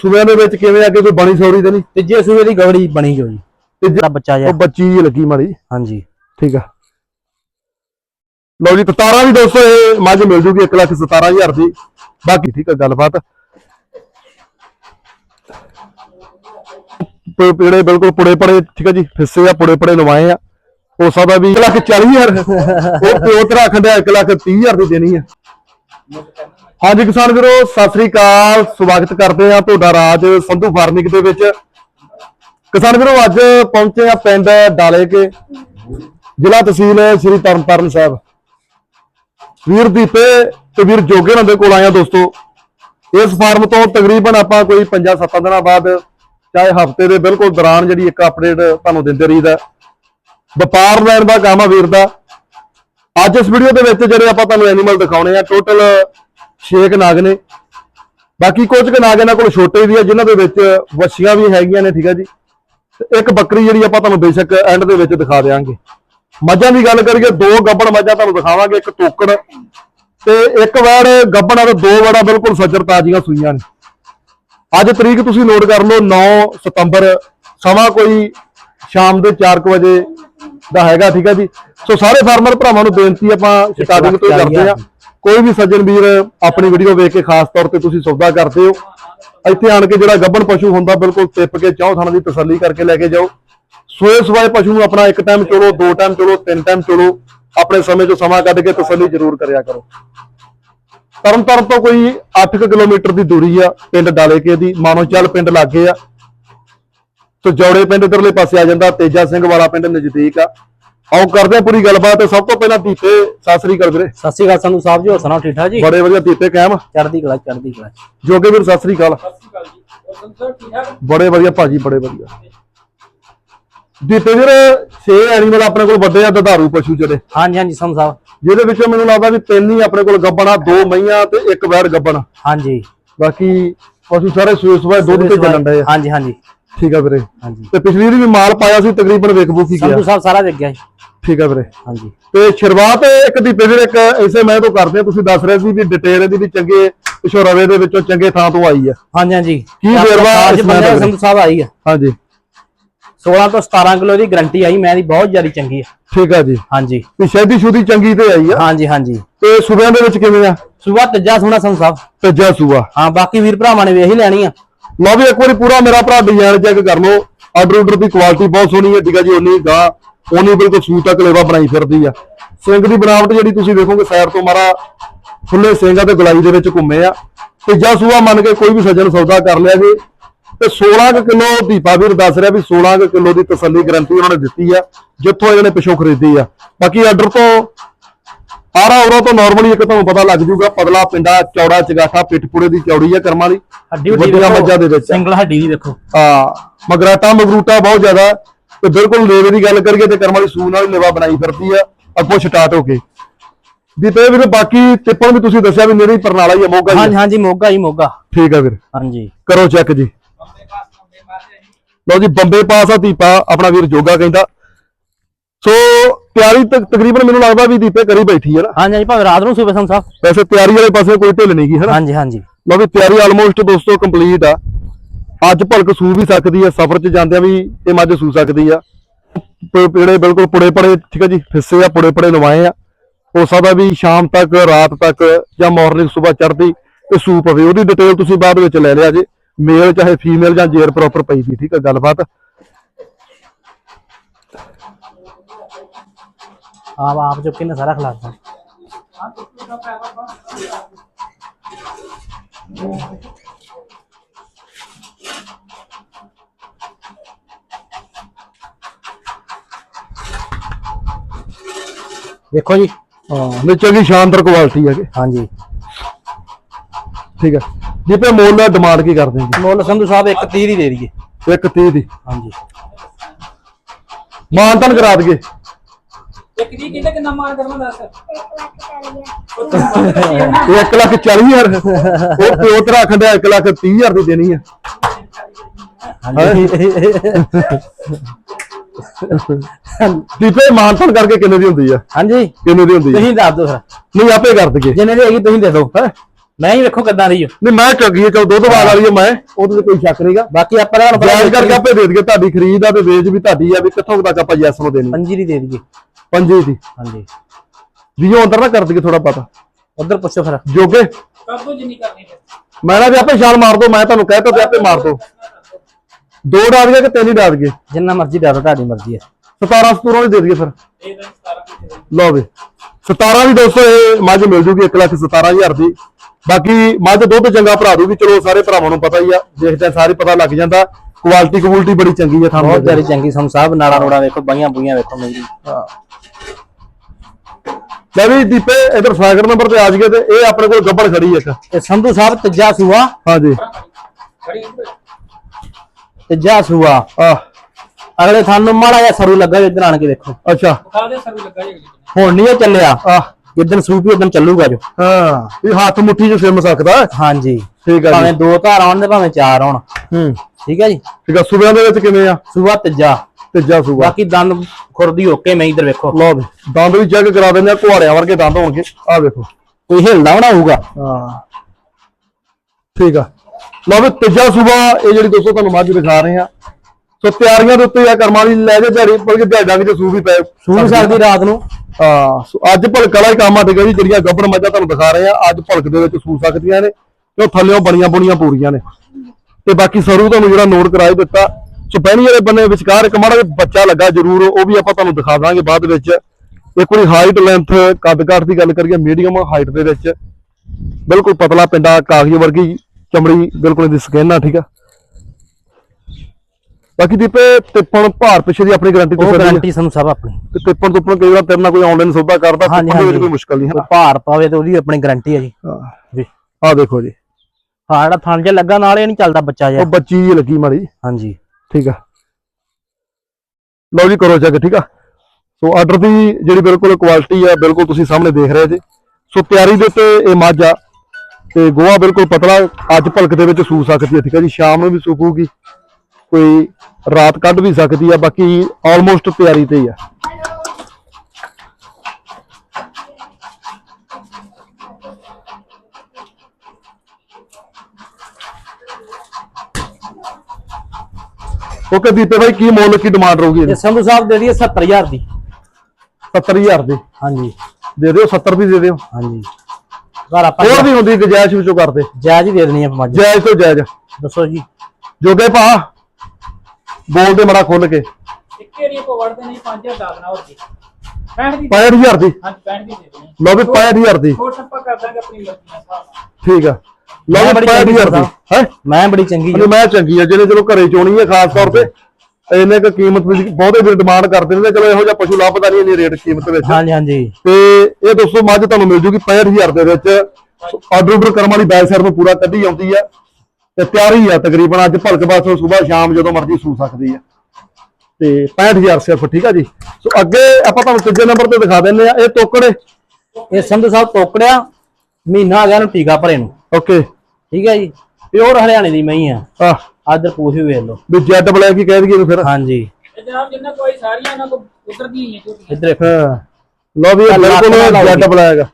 ਸੂਬਿਆਂ ਦੇ ਵਿੱਚ ਕਿਵੇਂ ਅੱਗੇ ਕੋਈ ਬਣੀ ਸੌਰੀ ਤੇ ਨਹੀਂ? ਤੀਜੇ ਸੂਏ ਦੀ ਗਵੜੀ ਬਣੀ ਜੋ ਜੀ। ਤੇ ਜਿਹੜਾ ਬੱਚਾ ਉਹ ਜਿਹਾ ਬੱਚੀ ਜਿਹੀ ਲੱਗੀ ਮਾੜੀ ਹਾਂਜੀ। ਠੀਕ ਆ। ਲਓ ਜੀ 17 ਵੀ ਦੋਸਤੋ ਇਹ ਮੱਝ ਮਿਲ ਜੂਗੀ 1 ਲੱਖ 17000 ਦੀ। ਬਾਕੀ ਠੀਕ ਆ ਗੱਲਬਾਤ। ਪ- ਪੀੜੇ ਬਿਲਕੁਲ ਪੁੜੇ ਪੜੇ ਠੀਕ ਆ ਜੀ ਫਿੱਸੇ ਆ ਪੁੜੇ ਪੜੇ ਲਵਾਏ ਆ। ਹੋ ਸਕਦਾ ਵੀ 1 ਲੱਖ 40000 ਉਹ ਪਿਓ ਤੇਰਾ ਆਖੰਡਿਆ 1 ਲੱਖ 30000 ਦੀ ਦੇਣੀ ਆ। ਹਾਂਜੀ ਕਿਸਾਨ ਵੀਰੋ, ਸਤਿ ਸ੍ਰੀ ਅਕਾਲ। ਸਵਾਗਤ ਕਰਦੇ ਆ ਤੁਹਾਡਾ ਰਾਜ ਸੰਧੂ ਫਾਰਮਿੰਗ ਦੇ ਵਿੱਚ। ਕਿਸਾਨ ਵੀਰੋ, ਅੱਜ ਪਹੁੰਚੇ ਆ ਪਿੰਡ ਡਾਲੇ ਜ਼ਿਲ੍ਹਾ ਤਹਿਸੀਲ ਸ੍ਰੀ ਤਰਨਤਾਰਨ ਸਾਹਿਬ। ਵੀਰ ਦੀਪੇ ਤੇ ਵੀਰ ਜੋਗੇ ਨਾਲ ਦੇ ਕੋਲ ਆਇਆ ਦੋਸਤੋ। ਇਸ ਫਾਰਮ ਤੋਂ ਤਕਰੀਬਨ ਆਪਾਂ ਕੋਈ 5-7 ਦਿਨਾਂ ਬਾਅਦ, ਚਾਹੇ ਹਫ਼ਤੇ ਦੇ ਬਿਲਕੁਲ ਦੌਰਾਨ ਜਿਹੜੀ ਇੱਕ ਅਪਡੇਟ ਤੁਹਾਨੂੰ ਦਿੰਦੇ ਰਹੀਦਾ। ਵਪਾਰ ਲੈਣ ਦਾ ਕੰਮ ਆ ਵੀਰ ਦਾ। ਅੱਜ ਇਸ ਵੀਡੀਓ ਦੇ ਵਿੱਚ ਜਿਹੜੇ ਆਪਾਂ ਤੁਹਾਨੂੰ ਐਨੀਮਲ ਦਿਖਾਉਣੇ ਆ ਟੋਟਲ 6 ਨਾਗ ਨੇ। ਬਾਕੀ ਕੁਝ ਕੁ ਨਾਗ ਇਹਨਾਂ ਕੋਲ ਛੋਟੇ ਵੀ ਆ ਜਿਨ੍ਹਾਂ ਦੇ ਵਿੱਚ ਵੱਛੀਆਂ ਵੀ ਹੈਗੀਆਂ ਨੇ ਠੀਕ ਆ ਜੀ। ਇੱਕ ਬੱਕਰੀ ਜਿਹੜੀ ਆਪਾਂ ਤੁਹਾਨੂੰ ਬੇਸ਼ੱਕ ਐਂਡ ਦੇ ਵਿੱਚ ਦਿਖਾ ਦੇਵਾਂਗੇ ਮੱਝਾਂ ਦੀ ਗੱਲ ਕਰੀਏ ਦੋ ਗੱਬਣ ਮੱਝਾਂ ਤੁਹਾਨੂੰ ਦਿਖਾਵਾਂਗੇ ਇੱਕ ਤੋਕੜ ਤੇ ਇੱਕ ਵੜ ਗੱਬਣਾ ਤੇ ਦੋ ਵੜਾ ਬਿਲਕੁਲ ਸੱਜਰ ਤਾਜ਼ੀਆਂ ਸੂਈਆਂ ਨੇ। ਅੱਜ ਤਰੀਕ ਤੁਸੀਂ ਨੋਟ ਕਰ ਲਓ 9 ਸਤੰਬਰ ਸਮਾਂ ਕੋਈ ਸ਼ਾਮ ਦੇ 4 ਵਜੇ ਦਾ ਹੈਗਾ ਠੀਕ ਹੈ ਜੀ। ਸੋ ਸਾਰੇ ਫਾਰਮਰ ਭਰਾਵਾਂ ਨੂੰ ਬੇਨਤੀ ਆਪਾਂ ਸਟਾਰਟਿੰਗ ਤੋਂ ਕਰਦੇ ਆ ਕੋਈ ਵੀ ਸੱਜਣ ਵੀਰ ਆਪਣੀ ਵੀਡੀਓ ਵੇਖ ਕੇ ਖਾਸ ਤੌਰ ਤੇ ਤੁਸੀਂ ਸੌਦਾ ਕਰਦੇ ਹੋ। ਇੱਥੇ ਆਣ ਕੇ ਜਿਹੜਾ ਗੱਬਣ ਪਸ਼ੂ ਹੁੰਦਾ ਬਿਲਕੁਲ ਟਿੱਪ ਕੇ ਚੌਂ ਥਾਂ ਦੀ ਤਸੱਲੀ ਕਰਕੇ ਲੈ ਕੇ ਜਾਓ। ਸੋਏ ਸਵਾਏ ਪਸ਼ੂ ਨੂੰ ਆਪਣਾ ਇੱਕ ਟਾਈਮ ਚੋਲੋ ਦੋ ਟਾਈਮ ਚੋਲੋ ਤਿੰਨ ਟਾਈਮ ਚੋਲੋ ਆਪਣੇ ਸਮੇਂ ਚੋਂ ਸਮਾਂ ਕੱਢ ਕੇ ਤਸੱਲੀ ਜ਼ਰੂਰ ਕਰਿਆ ਕਰੋ। ਤਰਨ ਤਾਰਨ ਤੋਂ ਕੋਈ 8 ਕਿਲੋਮੀਟਰ ਦੀ ਦੂਰੀ ਆ ਪਿੰਡ ਡਾਲੇਕੇ ਦੀ। ਮਾਨੋ ਚੱਲ ਪਿੰਡ ਲਾਗੇ ਆ। ਸੋ ਜੌੜੇ ਪਿੰਡ ਇਧਰਲੇ ਪਾਸੇ ਆ ਜਾਂਦਾ ਤੇਜਾ ਸਿੰਘ ਵਾਲਾ ਪਿੰਡ ਨਜ਼ਦੀਕ ਆ। ਆਓ ਕਰਦੇ ਆ ਪੂਰੀ ਗੱਲਬਾਤ। ਸਭ ਤੋਂ ਪਹਿਲਾਂ ਦੀਪੇ ਸਤਿ ਸ੍ਰੀ ਅਕਾਲ ਵੀਰੇ। ਸਤਿ ਸ਼੍ਰੀ ਅਕਾਲ ਸਾਨੂੰ ਸਾਹਿਬ ਜੀ ਹੋਰ ਸੁਣਾਓ ਠੀਕ ਠਾਕ ਜੀ? ਬੜੇ ਵਧੀਆ ਦੀਪੇ ਕਾਇਮ? ਚੜ੍ਹਦੀ ਕਲਾ ਚੜ੍ਹਦੀ ਕਲਾ। ਜੋਗੇ ਵੀਰ ਸਤਿ ਸ੍ਰੀ ਅਕਾਲ। ਬੜੇ ਵਧੀਆ ਭਾਜੀ ਬੜੇ ਵਧੀਆ। ਦੀਪੇ ਵੀਰ ਛੇ ਐਨੀਮਲ ਆਪਣੇ ਕੋਲ ਵੱਡੇ ਆ ਦੁਧਾਰੂ ਪਸ਼ੂ ਜਿਹੜੇ। ਹਾਂਜੀ ਹਾਂਜੀ ਸਾਨੂੰ ਸਾਹਿਬ। ਜਿਹਦੇ ਵਿੱਚੋਂ ਮੈਨੂੰ ਲੱਗਦਾ ਵੀ ਤਿੰਨ ਹੀ ਆਪਣੇ ਕੋਲ ਗੱਬਣਾ ਦੋ ਮਈਆਂ ਤੇ ਇੱਕ ਵੈੜ ਗੱਬਣਾ। ਹਾਂਜੀ। ਬਾਕੀ ਪਸ਼ੂ ਸਾਰੇ ਸੂਏ ਦੁੱਧ ਤੇ ਚੱਲਣ ਡਏ ਆ। ਹਾਂਜੀ ਹਾਂਜੀ। ਠੀਕ ਆ ਵੀਰੇ। ਹਾਂਜੀ। ਤੇ ਪਿਛਲੀ ਵਾਰੀ ਵੀ ਮਾਲ ਪਾਇਆ ਸੀ ਤਕਰੀਬਨ ਵੇਖ ਬੂਕੀ ਗਿਆ। ਸੰਧੂ ਸਾਹਿਬ ਸਾਰਾ ਵਿਕ ਗਿਆ ਜੀ। ਠੀਕ ਆ ਵੀਰੇ। ਹਾਂਜੀ। ਤੇ ਸ਼ੁਰੂਆਤ ਇੱਕ ਦੀਪੇ ਵੀਰ ਇੱਕ ਇਸੇ ਮੈਂ ਤੋਂ ਕਰਦੇ ਆ ਤੁਸੀਂ ਦੱਸ ਰਹੇ ਸੀ ਵੀ ਡਿਟੇਲ ਇਹਦੀ ਵੀ ਚੰਗੇ ਪਿਛੋ ਰਵੇ ਦੇ ਵਿੱਚੋਂ ਚੰਗੇ ਥਾਂ ਤੋਂ ਆਈ ਆ। ਹਾਂਜੀ ਹਾਂਜੀ। ਕੀ ਵੇਰਵਾ ਅੱਜ ਬੰਦੇ? ਸੰਧੂ ਸਾਹਿਬ ਆਈ ਆ। ਹਾਂਜੀ। 16 ਤੋਂ 17 ਕਿਲੋ ਦੀ ਗਰੰਟੀ ਆਈ ਮੈਂ ਦੀ ਬਹੁਤ ਜ਼ਿਆਦਾ ਚੰਗੀ ਆ। ਠੀਕ ਆ ਜੀ। ਹਾਂਜੀ। ਵੀ ਸ਼ੈਦੀ ਸ਼ੁਦੀ ਚੰਗੀ ਤੇ ਆਈ ਆ। ਹਾਂਜੀ ਹਾਂਜੀ। ਤੇ ਸੂਬਿਆਂ ਦੇ ਵਿੱਚ ਕਿਵੇਂ ਆ? ਸੁਬਾ ਤੱਜਾ ਸੋਹਣਾ ਸੰਧੂ ਸਾਹਿਬ। ਤੱਜਾ ਸੂਆ। ਹਾਂ ਬਾਕੀ ਵੀਰ ਭਰਾਵਾਂ ਨੇ ਵੇਖ ਹੀ ਲੈਣੀ ਆ। ਲਓ ਵੀ ਇੱਕ ਵਾਰੀ ਪੂਰਾ ਮੇਰਾ ਭਰਾ ਡਿਜ਼ਾਈਨ ਚੈੱਕ ਕਰ ਲਓ। ਆਰਡਰ ਆਰਡਰ ਦੀ ਕੁਆਲਿਟੀ ਬਹੁਤ ਸੋਹਣੀ ਹੈ ਠੀਕ ਆ ਜੀ ਉਨੀ ਗਾ ਉਨੀ ਬਿਲਕੁਲ ਸੂਤ ਤੱਕ ਲੇਵਾ ਬਣਾਈ ਫਿਰਦੀ ਆ। ਸਿੰਘ ਦੀ ਬਣਾਵਟ ਜਿਹੜੀ ਤੁਸੀਂ ਵੇਖੋਗੇ ਸਾਈਡ ਤੋਂ ਮਾਰਾ ਖੁੱਲੇ ਸਿੰਘਾਂ ਤੇ ਗਲਾਈ ਦੇ ਵਿੱਚ ਘੁੰਮੇ ਆ। ਤੀਜਾ ਸੂਆ ਮੰਨ ਕੇ ਕੋਈ ਵੀ ਸੱਜਣ ਸੌਦਾ ਕਰ ਲਿਆ ਜੀ। ਤੇ 16 ਕਿਲੋ ਦੀਪਾ ਵੀਰ ਦੱਸ ਰਿਹਾ ਵੀ 16 ਕਿਲੋ ਦੀ ਤਸੱਲੀ ਗਰੰਟੀ ਉਹਨਾਂ ਨੇ ਦਿੱਤੀ ਆ ਜਿੱਥੋਂ ਇਹਨਾਂ ਨੇ ਪਿਛੋਂ ਖਰੀਦੀ ਆ। ਬਾਕੀ ਆਰਡਰ ਤੋਂ ਆਰਾ ਔਰਾ ਤੋਂ ਨਾਰਮਲੀ ਇੱਕ ਤੁਹਾਨੂੰ ਪਤਾ ਲੱਗ ਜੂਗਾ ਪਤਲਾ ਪਿੰਡਾ ਚੌੜਾ ਚਗਾਠਾ ਪਿੱਠਪੂਰੇ ਦੀ ਚੌੜੀ ਆ ਕਰਮਾਂ ਦੀ। ਹੱਡੀ ਵੱਡੀ ਮੱਝਾਂ ਦੇ ਵਿੱਚ ਸਿੰਗਲ ਹੱਡੀ ਦੀ ਦੇਖੋ। ਆ ਮਗਰਾਟਾ ਮਗਰੂਟਾ ਬਹੁਤ ਜ਼ਿਆਦਾ। ਤੇ ਬਿਲਕੁਲ ਲੇਵੇ ਦੀ ਗੱਲ ਕਰੀਏ ਤੇ ਕਰਮ ਵਾਲੀ ਸੂਨ ਵਾਲੀ ਲੇਵਾ ਬਣਾਈ ਫਿਰਦੀ ਆ ਅੱਗੋਂ ਸਟਾਰਟ ਹੋ ਕੇ। ਵੀ ਤੇ ਵੀਰ ਬਾਕੀ ਟਿੱਪਣ ਵੀ ਤੁਸੀਂ ਦੱਸਿਆ ਵੀ ਨੇੜੇ ਹੀ ਪਰਨਾਲਾ ਹੀ ਆ ਮੋਗਾ ਹੀ ਹਾਂਜੀ। ਹਾਂਜੀ ਮੋਗਾ ਹੀ ਮੋਗਾ। ਠੀਕ ਆ ਵੀਰ। ਹਾਂਜੀ। ਕਰੋ ਚੈੱਕ ਜੀ। ਲਓ ਜੀ ਬੰਬੇ ਪਾਸ ਆ ਦੀਪਾ ਆਪਣਾ ਵੀਰ ਜੋਗਾ ਕਹਿੰਦਾ। ਸੋ ਤਿਆਰੀ ਤਕ ਤਕਰੀਬਨ ਮੈਨੂੰ ਲੱਗਦਾ ਵੀ ਦੀਪੇ ਕਰੀ ਬੈਠੀ ਹੈ ਨਾ। ਹਾਂਜੀ ਹਾਂਜੀ ਭਾਵੇਂ ਰਾਤ ਨੂੰ ਸੂਬੇ ਸੰਧੂ ਸਾਹਿਬ ਵੈਸੇ ਤਿਆਰੀ ਵਾਲੇ ਪਾਸੇ ਕੋਈ ਢਿੱਲ ਨਹੀਂ ਗਈ ਹੈ ਨਾ। ਹਾਂਜੀ ਹਾਂਜੀ। ਲਓ ਵੀ ਤਿਆਰੀ ਆਲਮੋਸਟ ਦੋਸਤੋ ਕੰਪਲੀਟ ਆ। ਅੱਜ ਭਲਕ ਸੂ ਵੀ ਸਕਦੀ ਆ, ਸਫ਼ਰ 'ਚ ਜਾਂਦਿਆਂ ਵੀ ਇਹ ਮੱਝ ਸੂ ਸਕਦੀ ਆ। ਪ- ਬਿਲਕੁਲ ਪੁੜੇ ਪੜੇ, ਠੀਕ ਆ ਜੀ ਹਿੱਸੇ ਆ, ਪੁੜੇ ਪੜੇ ਲਵਾਏ ਆ। ਹੋ ਸਕਦਾ ਵੀ ਸ਼ਾਮ ਤੱਕ, ਰਾਤ ਤੱਕ ਜਾਂ ਮਾਰਨਿੰਗ ਸਵੇਰ ਚੜ੍ਹਦੀ ਤੇ ਸੂ ਪਵੇ। ਉਹਦੀ ਡਿਟੇਲ ਤੁਸੀਂ ਬਾਅਦ ਵਿੱਚ ਲੈ ਲਿਆ ਜੇ ਮੇਲ ਚਾਹੇ ਫੀਮੇਲ ਜਾਂ ਜੇਰ ਪ੍ਰੋਪਰ ਪਈ ਦੀ ਠੀਕ ਹੈ ਗੱਲਬਾਤ। ਆਪ ਆਪ ਚੁੱਕ ਕੇ ਨਾ ਸਾਰਾ ਖਿਲਾਤਾ ਦੇਖੋ ਜੀ। ਹਾਂ। ਨੀਚੇ ਦੀ ਸ਼ਾਨਦਾਰ ਕੁਆਲਿਟੀ ਹੈਗੇ ਹਾਂਜੀ। ਠੀਕ ਆ। ਜੇ ਤੇ ਮੁੱਲ ਦਾ ਡਿਮਾਂਡ ਕੀ ਕਰਦੇ ਜੀ ਮੁੱਲ ਸੰਧੂ ਸਾਹਿਬ ਇੱਕ 30 ਦੀ ਦੇ ਦਈਏ। ਇੱਕ 30 ਦੀ। ਹਾਂਜੀ। ਮਾਨਤਨ ਕਰਾ ਦਈਏ। ਇੱਕ ਦੀ ਕਿੰਨੇ ਕਿੰਨਾ ਮਾਰ ਕਰਨਾ ਦੱਸ। 1 ਲੱਖ 40 ਹਜ਼ਾਰ। ਉਹ ਪਿਓ ਤੇਰਾ ਆਖੰਡਿਆ 1 ਲੱਖ 30 ਹਜ਼ਾਰ ਦੀ ਦੇਣੀ ਆ। ਹਾਂਜੀ। ਦੀਪੇ ਮਾਨਤਨ ਕਰਕੇ ਕਿੰਨੇ ਦੀ ਹੁੰਦੀ ਆ? ਹਾਂਜੀ। ਕਿੰਨੇ ਦੀ ਹੁੰਦੀ ਆ? ਤੁਸੀਂ ਦੱਸ ਦਿਓ ਫਿਰ ਨਹੀਂ ਆਪੇ ਕਰ ਦਈਏ। ਜਿੰਨੇ ਦੀ ਹੈਗੀ ਤੁਸੀਂ ਦੇ ਦਿਓ। ਹੈ? ਮੈਂ ਹੀ ਵੇਖੋ ਕਿੱਦਾਂ ਦੀ ਓ। ਨਹੀਂ ਮੈਂ ਚੰਗੀ ਹੈ ਚਲ ਦੁੱਧ ਵਾਲ ਵਾਲੀ ਹੈ ਮੈਂ। ਉਹਦੇ ਤੇ ਕੋਈ ਸ਼ੱਕ ਨਹੀਂਗਾ ਬਾਕੀ ਆਪਾਂ ਤਾਂ ਹੁਣ ਜਾਇਜ਼ ਕਰਕੇ ਆਪੇ ਦੇ ਦਈਏ ਤੁਹਾਡੀ ਖਰੀਦ ਆ ਤੇ ਵੇਚ ਵੀ ਤੁਹਾਡੀ ਆ ਵੀ ਕਿੱਥੋਂ ਤੱਕ ਆਪਾਂ ਯੈਸ ਨੂੰ ਦੇਣੀ ਪੰਜੀ ਦੀ ਦੇ ਦਈਏ। ਪੰਜੇ ਦੀ। ਹਾਂਜੀ। ਵੀਓ ਅੰਦਰ ਨਾ ਕਰ ਦਈਏ ਥੋੜਾ ਪਤਾ ਉਧਰ ਪੁੱਛੋ ਫਿਰ। ਜੋਗੇ? ਕਰ ਦੋ ਜਿੰਨੀ ਕਰਨੀ ਫਿਰ ਮੈਂ ਨਾ ਵੀ ਆਪੇ ਛਾਲ ਮਾਰ ਦੋ ਮੈਂ ਤੁਹਾਨੂੰ ਕਹਿ ਤਾ ਤੇ ਆਪੇ ਮਾਰ ਦੋ। ਦੋ ਡਾਲ ਗਏ ਕਿ ਤਿੰਨ ਹੀ ਡਾਲ ਗਏ? ਜਿੰਨਾ ਮਰਜ਼ੀ ਦੋ ਤੁਹਾਡੀ ਮਰਜ਼ੀ ਹੈ। 17 ਸਤੂਰਾਂ ਦੀ ਦੇ ਦਈਏ ਫਿਰ। ਇਹ 17 ਲਓ ਵੀ 17 ਦੀ ਦੋਸਤੋ ਇਹ ਮੱਝ ਮਿਲ ਜੂਗੀ 1 ਲੱਖ 17000 ਦੀ। ਬਾਕੀ ਮੱਝ ਦੁੱਧ ਚੰਗਾ ਭਰਾ ਦੂਗੀ ਚਲੋ ਸਾਰੇ ਭਰਾਵਾਂ ਨੂੰ ਪਤਾ ਹੀ ਆ ਦੇਖਦੇ ਸਾਰੇ ਪਤਾ ਲੱਗ ਜਾਂਦਾ। ਕੁਆਲਿਟੀ ਕੁਆਲਿਟੀ ਬੜੀ ਚੰਗੀ ਆ ਬਹੁਤ ਤੁਹਾਨੂੰ ਜ਼ਿਆਦਾ ਚੰਗੀ ਸਮ ਸਾਹਿਬ ਨਾੜਾ ਨੋੜਾ ਵੇਖੋ ਬਾਈਆਂ ਬੁਈਆਂ ਵੇਖੋ ਮੇਰੀ। ਲੈ ਵੀ ਦੀਪੇ ਇਧਰ ਸਾਗਰ ਨੰਬਰ ਤੇ ਆ ਜਗੇ ਤੇ ਇਹ ਆਪਣੇ ਕੋਲ ਗੱਬੜ ਖੜੀ ਇੱਕ। ਤੇ ਸੰਧੂ ਸਾਹਿਬ ਤੀਜਾ ਸੂਆ। ਹਾਂਜੀ। ਖੜੀ ਤੀਜਾ ਸੂਆ। ਆ ਅਗਲੇ ਥਾਂ ਨੂੰ ਮਾੜਾ ਜਿਹਾ ਸਰੂ ਲੱਗਾ ਇੱਧਰ ਆਣ ਕੇ ਵੇਖੋ ਅੱਛਾ। ਬਤਾ ਦੇ ਸਰ ਵੀ ਲੱਗਾ ਜੀ ਹੁਣ ਨਹੀਂ ਇਹ ਚੱਲਿਆ। ਆ ਜਿੱਦਣ ਸੂਪੀ ਉਦੋਂ ਚੱਲੂਗਾ ਜੋ। ਹਾਂ ਇਹ ਹੱਥ ਮੁੱਠੀ 'ਚ ਸਿਮ ਸਕਦਾ ਹੈ। ਹਾਂਜੀ। ਠੀਕ ਆ ਭਾਵੇਂ ਜੀ ਦੋ ਧਾਰ ਆਉਣ ਤੇ ਭਾਵੇਂ ਚਾਰ ਆਉਣ। ਹੂੰ। ਠੀਕ ਹੈ ਜੀ? ਠੀਕ ਆ ਸੂਬਿਆਂ ਦੇ ਵਿੱਚ ਕਿਵੇਂ ਆ? ਸੂਆ ਤੀਜਾ ਤੀਜਾ ਸੂਬਾ ਬਾਕੀ ਦੰਦ ਖੁਰਦੀ ਓਕੇ ਮੈਂ ਇੱਧਰ ਵੇਖੋ। ਲਓ ਵੀ ਦੰਦ ਵੀ ਚੈੱਕ ਕਰਾ ਦਿੰਦੇ ਆ ਕੁਹਾੜਿਆਂ ਵਰਗੇ ਦੰਦ ਹੋਣਗੇ। ਆ ਵੇਖੋ। ਕੋਈ ਹਿਲਦਾ ਹੋਣਾ ਹੋਊਗਾ। ਹਾਂ। ਠੀਕ ਆ। ਲਓ ਵੀ ਤੀਜਾ ਸੂਬਾ ਇਹ ਜਿਹੜੀ ਦੋਸਤੋ ਤੁਹਾਨੂੰ ਮੱਝ ਦਿਖਾ ਰਹੇ ਆ ਸੋ ਤਿਆਰੀਆਂ ਦੇ ਉੱਤੇ ਆ ਕਰਮਾਂ ਦੀ ਲੈ ਜੇ ਝਾੜੀ ਬਲਕਿ ਝਾੜਾਂ ਵਿੱਚ ਸੂ ਵੀ ਪੈ ਸੂ ਵੀ ਸਕਦੀ ਰਾਤ ਨੂੰ। ਹਾਂ ਸੋ ਅੱਜ ਭਲਕ ਵਾਲਾ ਹੀ ਕੰਮ ਆ ਹੈ ਜੀ ਜਿਹੜੀਆਂ ਗੱਬੜ ਮੱਝਾਂ ਤੁਹਾਨੂੰ ਦਿਖਾ ਰਹੇ ਆ ਅੱਜ ਭਲਕ ਦੇ ਵਿੱਚ ਸੂ ਸਕਦੀਆਂ ਨੇ ਤੇ ਉਹ ਥੱਲੇੋਂ ਬੜੀਆਂ ਬੁਣੀਆਂ ਪੂਰੀਆਂ ਨੇ। ਤੇ ਬਾਕੀ ਸਰੂ ਤੁਹਾਨੂੰ ਜਿਹੜਾ ਨੋਟ ਕਰਾ ਹੀ ਦਿੱਤਾ ਸੋ ਪਹਿਣੀ ਵਾਲੇ ਬੰਨੇ ਵਿਚਕਾਰ ਇੱਕ ਮਾੜਾ ਜਿਹਾ ਬੱਚਾ ਲੱਗਾ ਜ਼ਰੂਰ ਉਹ ਵੀ ਆਪਾਂ ਤੁਹਾਨੂੰ ਦਿਖਾ ਦਾਂਗੇ ਬਾਅਦ ਵਿੱਚ। ਇੱਕ ਵਾਰੀ ਹਾਈਟ ਲੈਂਥ ਕੱਦ ਕਾਠ ਦੀ ਗੱਲ ਕਰੀਏ ਮੀਡੀਅਮ ਹਾਈਟ ਦੇ ਵਿੱਚ। ਬਿਲਕੁਲ ਪਤਲਾ ਪਿੰਡਾ ਕਾਗਜ਼ ਵਰਗੀ ਚਮੜੀ ਬਿਲਕੁਲ ਇਹਦੀ ਸਕਿਨ ਆ ਠੀਕ ਆ। ਬਾਕੀ ਦੀਪੇ ਤਿੱਪਣ ਭਾਰ ਪਿੱਛੇ ਦੀ ਆਪਣੀ ਗਾਰੰਟੀ ਉਹ ਤੇ ਗਾਰੰਟੀ ਸਾਨੂੰ ਸਭ ਆਪਣੀ। ਤੇ ਤਿੱਪਣ ਤੁੱਪਣ ਕਈ ਵਾਰ ਤੇਰੇ ਨਾਲ ਕੋਈ ਆਨਲਾਈਨ ਸੌਦਾ ਕਰਦਾ ਤਿੱਪਣ ਦੇ ਵਿੱਚ। ਕੋਈ ਮੁਸ਼ਕਲ ਨਹੀਂ ਹੈ ਭਾਰ ਪਾਵੇ ਤੇ ਉਹਦੀ ਆਪਣੀ ਗਾਰੰਟੀ ਹੈ ਜੀ। ਜੀ। ਆਹ ਦੇਖੋ ਜੀ। ਹਾਂ ਜਿਹੜਾ ਥਣ ਜਿਹਾ ਲੱਗਾ ਨਾਲ ਇਹ ਨਹੀਂ ਚੱਲਦਾ ਬੱਚਾ ਜਿਹਾ। ਉਹ ਬੱਚੀ ਜਿਹੀ ਲੱਗੀ ਮਾੜੀ। ਹਾਂਜੀ। ਠੀਕ ਆ। ਲਓ ਜੀ ਕਰੋ ਚੈੱਕ ਠੀਕ ਆ? ਸੋ ਆਰਡਰ ਦੀ ਜਿਹੜੀ ਬਿਲਕੁਲ ਕੁਆਲਿਟੀ ਆ ਬਿਲਕੁਲ ਤੁਸੀਂ ਸਾਹਮਣੇ ਦੇਖ ਰਹੇ ਜੀ। ਸੋ ਤਿਆਰੀ ਦੇ ਉੱਤੇ ਇਹ ਮੱਝ ਤੇ ਗੋਹਾ ਬਿਲਕੁਲ ਪਤਲਾ ਅੱਜ ਭਲਕ ਦੇ ਵਿੱਚ ਸੂ ਸਕਦੀ ਹੈ ਠੀਕ ਆ ਜੀ? ਸ਼ਾਮ ਨੂੰ ਵੀ ਸੂਕੂਗੀ। ਕੋਈ ਰਾਤ ਕੱਢ ਵੀ ਸਕਦੀ ਆ ਬਾਕੀ ਆਲਮੋਸਟ ਤਿਆਰੀ ਤੇ ਹੀ ਆ। ਓਕੇ ਦੀਪੇ ਭਾਈ ਕੀ ਮੁੱਲ ਕੀ ਡਿਮਾਂਡ ਰਹੂਗੀ ਇਹ ਸੰਧੂ ਸਾਹਿਬ ਦੇ ਦਈਏ 70000 ਦੀ। 70000 ਦੀ? ਹਾਂਜੀ। ਦੇ ਦਿਓ 70 ਦੀ ਦੇ ਦਿਓ। ਹਾਂਜੀ। ਘਰ ਆਪਾਂ ਹੋਰ ਵੀ ਹੁੰਦੀ ਗੁਜਾਇਸ਼ ਵਿੱਚੋਂ ਕਰਦੇ। ਜਾਇਜ਼ ਹੀ ਦੇ ਦੇਣੀ ਆ ਮੱਝ। ਜਾਇਜ਼ ਤੋਂ ਜਾਇਜ਼। ਦੱਸੋ ਜੀ। ਜੋਗੇ ਭਾ ਬੋਲਦੇ ਮੜਾ ਖੁੱਲ ਕੇ। ਇੱਕ ਏਰੀਆ ਕੋ ਵੜਦੇ ਨਹੀਂ 5000 ਦਾਗਣਾ ਹੋਰ ਕੀ। 65 ਦੀ 65000 ਦੀ। ਹਾਂ 65 ਦੀ ਦੇ ਦੇਣੀ ਲਓ ਵੀ 65000 ਦੀ। ਛੋਟ ਛੱਪਾ ਕਰ ਦਾਂਗੇ ਆਪਣੀ ਮਰਜ਼ੀ ਨਾਲ। ਠੀਕ ਆ। ਮੈਂ ਵੀ ਬੜੀ ਚੰਗੀ 65000 ਦੀ। ਹੈ? ਮੈਂ ਬੜੀ ਚੰਗੀ ਅਜੇ ਮੈਂ ਚੰਗੀ ਆ ਜਿਹੜੇ ਚਲੋ ਘਰੇ ਚੋਣੀ ਆ ਖਾਸ ਤੌਰ ਤੇ। ਇਹਨੇ ਕ ਕੀਮਤ ਵੀ ਬਹੁਤੇ ਵੀ ਡਿਮਾਂਡ ਕਰਦੇ ਨੇ ਚਲੋ ਇਹੋ ਜਿਹਾ ਪਸ਼ੂ ਲੱਭਦਾ ਨਹੀਂ ਰੇਟ ਕੀਮਤ ਵਿੱਚ। ਹਾਂਜੀ ਹਾਂਜੀ। ਤੇ ਇਹ ਦੋਸਤੋ ਮੱਝ ਤੁਹਾਨੂੰ ਮਿਲ ਜੂਗੀ 65000 ਦੇ ਵਿੱਚ। ਆਰਡਰ ਆਰਡਰ ਕਰਮ ਵਾਲੀ ਬੈਕ ਸਾਈਡ ਤੋਂ ਪੂਰਾ ਕੱਢੀ ਆਉਂਦੀ ਆ। ਤੇ ਤਿਆਰੀ ਆ ਤਕਰੀਬਨ ਅੱਜ ਭਲਕ ਬਾਸੋਂ ਸਵੇਰ ਸ਼ਾਮ ਜਦੋਂ ਮਰਜ਼ੀ ਸੂ ਸਕਦੀ ਆ। ਤੇ 65000 ਸਿਰਫ ਠੀਕ ਆ ਜੀ? ਸੋ ਅੱਗੇ ਆਪਾਂ ਤੁਹਾਨੂੰ ਤੀਜੇ ਨੰਬਰ ਤੇ ਦਿਖਾ ਦਿੰਨੇ ਆ ਇਹ ਤੋਕੜੇ। ਇਹ ਸੰਧੂ ਸਾਹਿਬ ਟੋਕੜਿਆ ਮਹੀਨਾ ਆ ਗਿਆ ਨੂੰ ਟੀਕਾ ਭਰੇ ਨੂੰ। ਓਕੇ। ਠੀਕ ਹੈ ਜੀ? ਪਿਓਰ ਹਰਿਆਣੇ ਦੀ ਮਈ ਆ। ਆ। ਅੱਜ ਪੂਛ ਵੀ ਵੇਖ ਲਓ। ਵੀ ਜੈਡ ਬਲੈਕ ਹੀ ਕਹਿ ਦਈਏ ਇਹਨੂੰ ਫਿਰ। ਹਾਂਜੀ। ਜਨਾਬ ਜਿੰਨਾ ਕੋਈ ਸਾਰੀਆਂ ਇਹਨਾਂ ਕੋ ਉਧਰ ਦੀ ਹੀ ਹੈ ਝੋਟੀਆਂ। ਇੱਧਰ ਦੇਖੋ ਹਾਂ। ਲਓ ਵੀ ਇਹ ਲੱਤ ਬਿਲਕੁਲ ਨਾਲ ਲਾਓ ਜੈਡ ਜੀ। ਬਲੈਕ।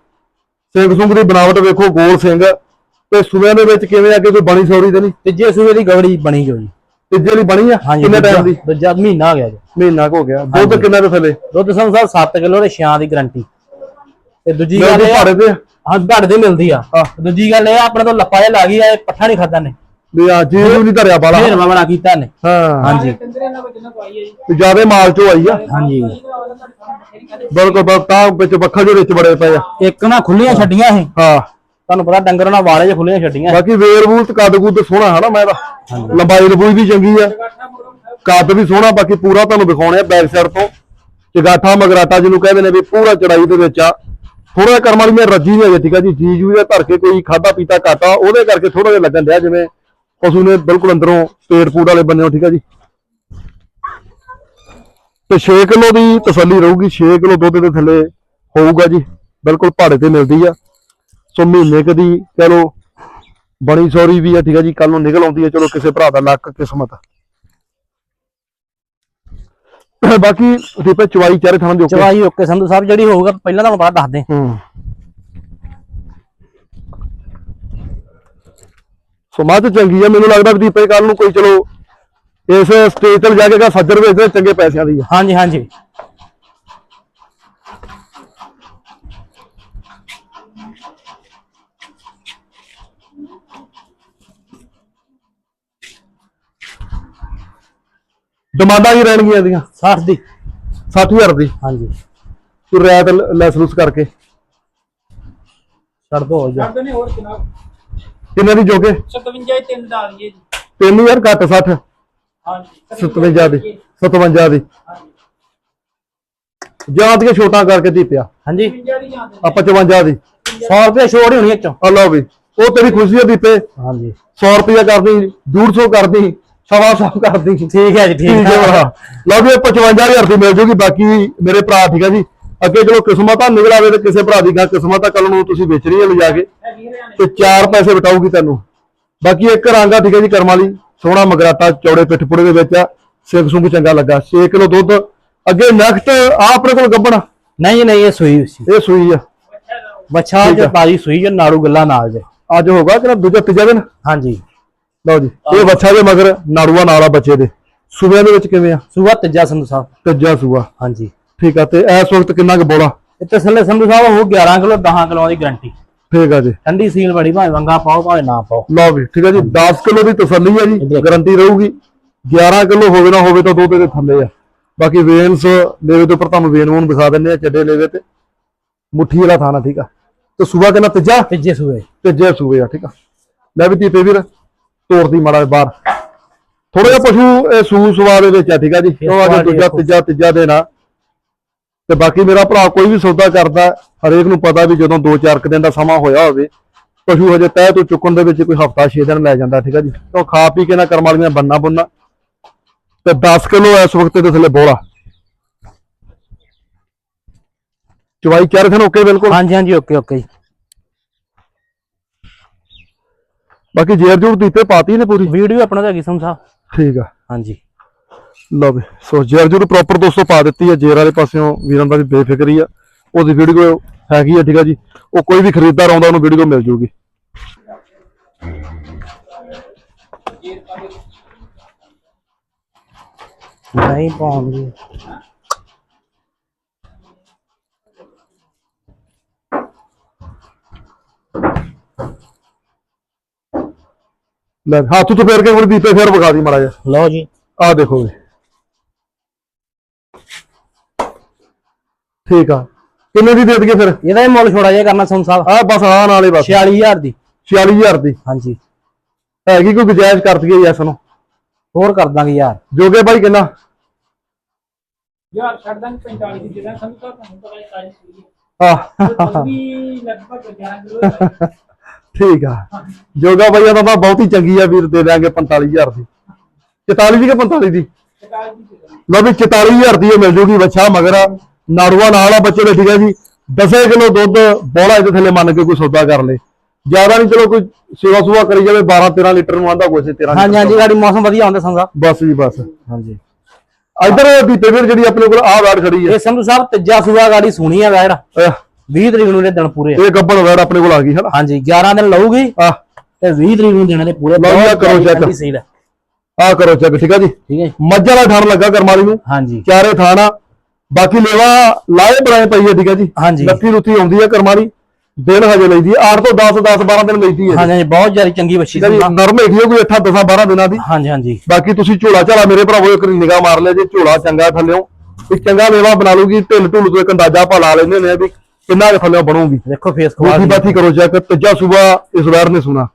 ਸਿੰਘ ਸੁੰਗ ਦੀ ਬਣਾਵਟ ਵੇਖੋ ਗੋਲ ਸਿੰਘ। ਤੇ ਸੁਬਿਆਂ ਦੇ ਵਿੱਚ ਕਿਵੇਂ ਅੱਗੇ ਕੋਈ ਬਣੀ ਸੌਰੀ ਤੇ ਨਹੀਂ? ਤੀਜੇ ਦੀ ਗਵੜੀ ਬਣੀ ਜੋ ਜੀ। ਤੀਜੇ ਲਈ ਬਣੀ ਆ? ਹਾਂਜੀ ਕਿੰਨੇ ਟਾਈਮ ਦੀ? ਦੂਜਾ ਦੂਜਾ ਮਹੀਨਾ ਆ ਗਿਆ ਜੀ। ਮਹੀਨਾ ਕੁ ਹੋ ਗਿਆ। ਦੁੱਧ ਕਿੰਨਾ ਦੇ ਥੱਲੇ? ਦੁੱਧ ਸੰਧੂ ਸਾਹਿਬ 7 ਕਿਲੋ ਦੇ ਛਾਂ ਦੀ ਗਾਰੰਟੀ ਤੇ ਦੂਜੀ ਗੱਲ ਇਹ ਆ ਭਾੜੇ ਤੇ? ਆ। ਹਾਂ ਘੜ ਦੀ ਮਿਲਦੀ ਆ। ਦੂਜੀ ਗੱਲ ਇਹ ਆ ਆਪਣੇ ਤੋਂ ਲੱਪਾ ਜਿਹਾ ਲੱਗ ਗਿਆ ਇਹ ਪੱਠਾ ਨਹੀਂ ਖਾਦਾ ਨੇ। ਵੀ ਆ ਜੀ ਵੀ ਨਹੀਂ ਧਰਿਆ ਬਾਲਾ ਫੇਰ ਬੜਾ ਕੀਤਾ ਨੇ ਹਾਂ। ਹਾਂਜੀ। ਜੀ ਤੇ ਜਿਆਦੇ ਮਾਲ ਚੋਂ ਆਈ ਆ। ਹਾਂਜੀ। ਬਿਲਕੁਲ ਬਸ ਤਾਂ ਵਿੱਚ ਵੱਖਾ ਦੇ ਵਿੱਚ ਬੜੇ ਪਏ ਆ। ਇੱਕ ਨਾ ਖੁੱਲੀਆਂ ਛੱਡੀਆਂ ਸੀ ਹਾਂ। ਤੁਹਾਨੂੰ ਪਤਾ ਡੰਗਰ ਨਾਲ ਵਾਲੇ ਚ ਖੁੱਲੀਆਂ ਛੱਡੀਆਂ। ਬਾਕੀ ਵੇਰਵੂਲ ਤੇ ਕੱਦ ਕੁੱਦ ਸੋਹਣਾ ਹੈ ਨਾ ਮੈਂ ਤਾਂ। ਲੰਬਾਈ ਲੰਬੂਈ ਵੀ ਚੰਗੀ ਆ। ਕੱਦ ਵੀ ਸੋਹਣਾ ਬਾਕੀ ਪੂਰਾ ਤੁਹਾਨੂੰ ਦਿਖਾਉਣੇ ਆ ਬੈਕ ਸਾਈਡ ਤੋਂ। ਚਗਾਠਾ ਮਗਰਾਟਾ ਜਿਹਨੂੰ ਕਹਿੰਦੇ ਨੇ ਵੀ ਪੂਰਾ ਚੜਾਈ ਦੇ ਵਿੱਚ ਆ। ਥੋੜਾ ਕਰਮ ਵਾਲੀ ਮੈਂ ਰੱਜੀ ਨਹੀਂ ਹੈ ਠੀਕ ਆ ਜੀ? ਜੀ ਜੂ ਦਾ ਧਰ ਕੇ ਕੋਈ ਖਾਦਾ ਪੀਤਾ ਕਾਟਾ ਉਹਦੇ ਕਰਕੇ ਥੋੜਾ ਜਿਹਾ ਲੱਗਣ ਡਿਆ ਜਿਵੇਂ ਪਸ਼ੂ ਨੇ ਬਿਲਕੁਲ ਅੰਦਰੋਂ ਪੇਟ ਫੂਡ ਵਾਲੇ ਬੰਨਿਓ ਠੀਕ ਆ ਜੀ। ਤੇ 6 ਕਿਲੋ ਦੀ ਤਸੱਲੀ ਰਹੂਗੀ 6 ਕਿਲੋ ਦੁੱਧ ਦੇ ਥੱਲੇ ਹੋਊਗਾ ਜੀ ਬਿਲਕੁਲ ਪਹਾੜੇ ਤੇ ਮਿਲਦੀ ਆ। ਸੋ ਮਹੀਨੇ ਕਦੀ ਚਲੋ ਬਣੀ ਸੌਰੀ ਵੀ ਆ ਠੀਕ ਆ ਜੀ ਕੱਲ ਨੂੰ ਨਿਕਲ ਆਉਂਦੀ ਹੈ ਚਲੋ ਕਿਸੇ ਭਰਾ ਦਾ ਲੱਕ ਕਿਸਮਤ। ਆ। ਬਾਕੀ ਦੀਪੇ ਚਵਾਈ ਚਾਰੇ ਥਾਂ ਦੇ ਉੱਤੇ। ਚਵਾਈ ਓਕੇ ਸੰਧੂ ਸਾਹਿਬ ਜਿਹੜੀ ਹੋਊਗਾ ਪਹਿਲਾਂ ਤੁਹਾਨੂੰ ਪਤਾ ਦੱਸ ਦੇ ਹੂੰ। ਸੋ ਮੱਝ ਚੰਗੀ ਆ ਮੈਨੂੰ ਲੱਗਦਾ ਵੀ ਦੀਪੇ ਕੱਲ ਨੂੰ ਕੋਈ ਚਲੋ ਇਸ ਸਟੇਜ ਤੇ ਜਾ ਕੇ ਸੱਜਰ ਵੇਚਦੇ ਚੰਗੇ ਪੈਸਿਆਂ ਦੀ ਆ। ਹਾਂਜੀ ਹਾਂਜੀ। ਡਿਮਾਂਡਾਂ ਕੀ ਰਹਿਣਗੀਆਂ ਇਹਦੀਆਂ? 60 ਦੀ। 60000 ਦੀ? ਹਾਂਜੀ। ਤੂੰ ਰੈਤ ਲੈਸ ਲੂਸ ਕਰਕੇ। ਛੱਡ ਦੋ ਹੋ ਜਾ। ਕਰਦੇ ਨੇ ਹੋਰ ਜਨਾਬ ਕਿੰਨੇ ਦੀ ਜੋਗੇ? 57 ਹੀ ਤਿੰਨ ਦਾ ਦਈਏ ਜੀ। 3000 ਘੱਟ 60 ਹਾਂਜੀ। 57 ਦੀ 57 ਦੀ। ਹਾਂਜੀ। ਜਾਂ ਦੀ ਛੋਟਾ ਕਰਕੇ ਦੀਪਿਆ ਹਾਂਜੀ। 57 ਦੀ ਜਾਂਦੇ ਆ 55 ਦੀ। 100 ਰੁਪਏ ਛੋੜ ਹੀ ਹੋਣੀ ਇਹ ਚੋਂ ਆ ਲਓ ਵੀ ਉਹ ਤੇਰੀ ਖੁਸ਼ੀ ਹੈ ਦੀਪੇ। ਹਾਂਜੀ। 100 ਰੁਪਇਆ ਕਰਦੀ 150 ਕਰਦੀ ਸਵਾ ਸੌ ਕਰਦੀ ਠੀਕ ਹੈ ਜੀ ਠੀਕ ਹੈ। ਲਓ ਵੀ ਇਹ 55000 ਦੀ ਮਿਲ ਜੂਗੀ ਬਾਕੀ ਮੇਰੇ ਭਰਾ ਠੀਕ ਹੈ ਜੀ। ਅੱਗੇ ਚਲੋ ਕਿਸਮਤ ਆ ਨਿਕਲ ਆਵੇ ਤੇ ਕਿਸੇ ਭਰਾ ਦੀ ਗਾ ਕਿਸਮਤ ਆ ਕੱਲ ਨੂੰ ਤੁਸੀਂ ਵੇਚਣੀ ਹੈ ਲਿਜਾ ਕੇ ਤੇ ਚਾਰ ਪੈਸੇ ਬਟਾਊਗੀ ਤੈਨੂੰ। ਬਾਕੀ ਇੱਕ ਰਾਂਗਾ ਠੀਕ ਹੈ ਜੀ ਕਰਮ ਵਾਲੀ ਸੋਹਣਾ ਮਗਰਾਟਾ ਚੌੜੇ ਪਿੱਠ ਪੁੜੇ ਦੇ ਵਿੱਚ ਆ ਸਿੰਘ ਸੁੰਗ ਚੰਗਾ ਲੱਗਾ। 6 ਕਿਲੋ ਦੁੱਧ ਅੱਗੇ ਨੈਕਸਟ ਆ ਆਪਣੇ ਕੋਲ ਗੱਬਣ ਨਹੀਂ ਨਹੀਂ ਇਹ ਸੂਈ ਸੀ। ਇਹ ਸੂਈ ਆ। ਬੱਚਾ ਜੇ। ਤਾਜੀ ਸੂਈ ਜੇ ਨਾੜੂ ਗੱਲਾਂ ਨਾਲ ਜੇ। ਅੱਜ ਹੋਗਾ ਕਿ ਦੂਜਾ ਤੀਜਾ ਦਿਨ? ਹਾਂਜੀ। ਲਓ ਜੀ ਇਹ ਬੱਚਾ ਦੇ ਮਗਰ ਨਾੜੂਆ ਨਾਲ ਆ ਬੱਚੇ ਦੇ। ਸੂਬਿਆਂ ਦੇ ਵਿੱਚ ਕਿਵੇਂ ਆ? ਸੂਆ ਤੀਜਾ ਸੰਧੂ ਸਾਹਿਬ। ਤੀਜਾ ਸੂਆ। ਹਾਂਜੀ। ਠੀਕ ਆ ਤੇ ਇਸ ਵਕਤ ਕਿੰਨਾ ਕੁ ਬੋਲਾ? ਇੱਥੇ ਥੱਲੇ ਸੰਧੂ ਸਾਹਿਬ ਉਹ 11 ਕਿਲੋ 10 ਕਿਲੋ ਦੀ ਗਾਰੰਟੀ ਠੀਕ ਆ ਜੀ। ਠੰਡੀ ਸੀਲ ਬੜੀ ਭਾਵੇਂ ਵੰਗਾ ਪਾਓ ਭਾਵੇਂ ਨਾ ਪਾਓ। ਲਓ ਵੀ ਠੀਕ ਆ ਜੀ 10 ਕਿਲੋ ਦੀ ਤਸੱਲੀ ਆ ਜੀ। ਗਾਰੰਟੀ ਰਹੂਗੀ। 11 ਕਿਲੋ ਹੋਵੇ ਨਾ ਹੋਵੇ ਤਾਂ ਦੋ ਦੇ ਥੱਲੇ ਆ। ਬਾਕੀ ਵੇਨਸ ਲੇਵੇ ਦੇ ਉੱਪਰ ਤੁਹਾਨੂੰ ਵੇਨ ਵੂਨ ਦਿਖਾ ਦਿੰਨੇ ਆ ਚੱਡੇ ਲੇਵੇ ਤੇ। ਮੁੱਠੀ ਵਾਲਾ ਥਾਣਾ ਠੀਕ ਆ। ਤੇ ਸੂਬਾ ਕਿੰਨਾ? ਤੀਜਾ? ਤੀਜੇ ਸੂਏ ਤੀਜੇ ਸੂਬੇ ਆ ਠੀਕ ਆ। ਲੈ ਵੀ ਦੀਪੇ ਵੀਰ ਤੋਰਦੀ ਮਾੜਾ ਬਾਹਰ। ਥੋੜਾ ਜਿਹਾ ਪਸ਼ੂ ਇਹ ਸੂ ਸਵਾ ਦੇ ਵਿੱਚ ਆ ਠੀਕ ਆ ਜੀ। ਉਹ ਅੱਜ ਦੂਜਾ। ਤੀਜਾ ਤੀਜਾ ਦੇਣਾ। ਤੇ ਬਾਕੀ ਮੇਰਾ ਭਰਾ ਕੋਈ ਵੀ ਸੌਦਾ ਕਰਦਾ ਹਰੇਕ ਨੂੰ ਪਤਾ ਵੀ ਜਦੋਂ 2-4 ਕੁ ਦਿਨ ਦਾ ਸਮਾਂ ਹੋਇਆ ਹੋਵੇ ਪਸ਼ੂ ਹਜੇ ਤੈਅ ਤੋਂ ਚੁੱਕਣ ਦੇ ਵਿੱਚ ਕੋਈ ਹਫਤਾ 6 ਦਿਨ ਲੈ ਜਾਂਦਾ ਠੀਕ ਆ ਜੀ? ਉਹ ਖਾ ਪੀ ਕੇ ਨਾ ਕਰਮ ਵਾਲੀਆਂ ਬੰਨਾ ਬੁੰਨਾ। ਤੇ 10 ਕਿਲੋ ਇਸ ਵਕਤ ਦੇ ਥੱਲੇ ਬੋਲਾ ਚਵਾਈ ਚਾਰ ਦਿਨ ਓਕੇ ਬਿਲਕੁਲ? ਹਾਂਜੀ ਹਾਂਜੀ ਓਕੇ ਓਕੇ ਜੀ। ਬਾਕੀ ਜੇਰ ਜੂਰ ਦਿੱਤੇ ਪਾਤੀ ਨੇ ਪੂਰੀ? ਵੀਡੀਓ ਆਪਣਾ ਤਾਂ ਹੈਗੀ ਸਾਹਿਬ ਠੀਕ ਆ। ਹਾਂਜੀ। ਲਓ ਵੀ ਸੋ ਜੇਰ ਜੂਰ ਪ੍ਰੋਪਰ ਦੋਸਤੋ ਪਾ ਦਿੱਤੀ ਹੈ ਜੇਰ ਵਾਲੇ ਪਾਸਿਓਂ ਵੀਰਾਂ ਦਾ ਵੀ ਬੇਫਿਕਰੀ ਆ। ਉਹਦੀ ਵੀਡੀਓ ਹੈਗੀ ਆ ਠੀਕ ਆ ਜੀ। ਉਹ ਕੋਈ ਵੀ ਖਰੀਦਦਾਰ ਆਉਂਦਾ ਉਹਨੂੰ ਵੀਡੀਓ ਮਿਲ ਜੂਗੀ। ਨਹੀਂ ਪਾਉਂਦੀ ਲੈ ਹੱਥ ਤੋਂ ਫੇਰ ਕੇ ਹੁਣ ਦੀਪੇ ਫੇਰ ਵਿਖਾ ਦੀ ਮਾੜਾ ਜਿਹਾ। ਲਓ ਜੀ। ਆਹ ਦੇਖੋ ਜੀ ਠੀਕ ਆ। ਕਿੰਨੇ ਦੀ ਦੇ ਦਈਏ ਫਿਰ? ਇਹਦਾ ਹੀ ਮੁੱਲ ਛੋੜਾ ਜਿਹਾ ਕਰਨਾ ਸੰਧੂ ਸਾਹਿਬ। ਆਹ ਬਸ ਆਹ ਨਾਲੇ ਬਸ। 46000 ਦੀ। 46000 ਦੀ। ਹਾਂਜੀ। ਹੈਗੀ ਕੋਈ ਗੁਜਾਇਸ਼ ਕਰ ਦਈਏ ਯੈਸ ਨੂੰ? ਹੋਰ ਕਰ ਦਾਂਗੇ ਯਾਰ। ਜੋਗੇ ਭਾਈ ਕਿੰਨਾ? ਯਾਰ ਛੱਡ ਦਾਂਗੇ 45 ਦੀ ਜਿਹੜਾ ਸਾਨੂੰ ਤਾਂ ਤੁਹਾਨੂੰ ਪਤਾ ਹੈ ਸਾਰੀ ਸੂਈ ਹੈ ਵੀ ਲਗਭਗ 11 ਕਿਲੋ ਹੈ। ਠੀਕ ਆ। ਜੋਗਾ ਭਾਈ ਦਾ ਤਾਂ ਬਹੁਤ ਹੀ ਚੰਗੀ ਆ ਵੀਰ ਦੇ ਦਾਂਗੇ 45000 ਦੀ। 44 ਦੀ ਕਿ 45 ਦੀ? ਸਰਕਾਰ ਦੀ ਦੇ ਦਾਂਗੇ। ਲਓ ਵੀ 44000 ਦੀ ਇਹ ਮਿਲ ਜੂਗੀ ਬੱਚਾ ਮਗਰ ਆ, ਨਾੜੂਆ ਨਾਲ ਆ ਬੱਚੇ ਦੇ ਠੀਕ ਹੈ ਜੀ। 10 ਕਿਲੋ ਦੁੱਧ ਬੋਲਾ ਇਹਦੇ ਥੱਲੇ ਮੰਨ ਕੇ ਕੋਈ ਸੌਦਾ ਕਰ ਲੇ। ਜ਼ਿਆਦਾ ਨਹੀਂ ਚਲੋ ਕੋਈ ਸੇਵਾ ਸੁਵਾ ਕਰੀ ਜਾਵੇ 12 13 ਲੀਟਰ ਨੂੰ ਆਂਦਾ ਕੋਈ ਸੀ 13 ਹਾਂਜੀ ਹਾਂਜੀ ਗਾੜੀ ਮੌਸਮ ਵਧੀਆ ਹੁੰਦਾ ਸਾਹਿਬ ਬਸ ਜੀ ਬਸ। ਹਾਂਜੀ। ਇਧਰ ਦੀਪੇ ਵੀਰ ਜਿਹੜੀ ਆਪਣੇ ਕੋਲ ਆਹ ਵੈੜ ਖੜੀ ਹੈ ਇਹ ਸੰਧੂ ਸਾਹਿਬ ਤੀਜਾ ਸੂਆ ਗਾੜੀ ਸੁਣੀ ਆ ਵੈੜ। ਅਹ, 20 ਤਰੀਕ ਨੂੰ ਇਹਦੇ ਦਿਨ ਪੂਰੇ। ਇਹ ਗੱਬੜ ਵੈੜ ਆਪਣੇ ਕੋਲ ਆ ਗਈ ਹੈ ਨਾ ਹਾਂਜੀ 11 ਦਿਨ ਲਊਗੀ ਆ ਤੇ 20 ਤਰੀਕ ਨੂੰ ਦੇਣੇ ਦੇ ਪੂਰੇ। ਲਓ ਕਰੋ check। ਠੰਡੀ ਸੀਲ ਹੈ। ਆ ਕਰੋ ਚੈੱਕ ਠੀਕ ਆ ਜੀ? ਠੀਕ ਹੈ? ਮੱਝ ਵਾਲਾ ਠਾਣ ਲੱਗਾ ਕਰਮਾਲੀ ਨੂੰ। ਹਾਂਜੀ। ਚਾਰੇ ਥਾਣਾ ਬਾਕੀ ਲੇਵਾ ਲਾਏ ਬਣਾਏ ਪਈ ਹੈ ਠੀਕ ਹੈ ਜੀ। ਹਾਂਜੀ। ਲੱਤੀ ਲੁੱਤੀ ਆਉਂਦੀ ਹੈ ਕਰਮਾਲੀ। ਦਿਨ ਹਜੇ ਲਈਦੀ ਹੈ। 8 ਤੋਂ 10 10 12 ਦਿਨ ਲਈਦੀ ਹੈ ਹਾਂਜੀ ਬਹੁਤ ਜ਼ਿਆਦਾ ਚੰਗੀ ਬੱਚੀ ਠੀਕ ਹੈ ਜੀ ਨਰਮ ਹੈਗੀ ਹੈ ਕੋਈ 8 10 12 ਦਿਨਾਂ ਦੀ। ਹਾਂਜੀ ਹਾਂਜੀ। ਬਾਕੀ ਤੁਸੀਂ ਝੋਲਾ ਝਾਲਾ ਮੇਰੇ ਭਰਾਵੋ ਇੱਕ ਨਿਗਾਹ ਮਾਰ ਲਿਆ ਜੇ ਝੋਲਾ ਚੰਗਾ ਥੱਲਿਓ। ਇੱਕ ਚੰਗਾ ਲੇਵਾ ਬਣਾ ਲੂਗੀ ਢਿੱਲ ਢੁੱਲ ਤੋਂ ਇੱਕ ਅੰਦਾਜ਼ਾ ਆਪਾਂ ਲਾ ਲੈਂਦੇ ਨੇ ਵੀ ਕਿੰਨਾ ਕੁ ਥੱਲਿਓ ਬਣੂਗੀ। ਦੇਖੋ ਫੇਸ ਖਵਾ ਬਾਤੀ ਕਰੋ ਚੈੱਕ। ਤੀਜਾ ਸੂਬਾ ਇਸ ਵਾਰ ਨੇ ਸੁਣਾ।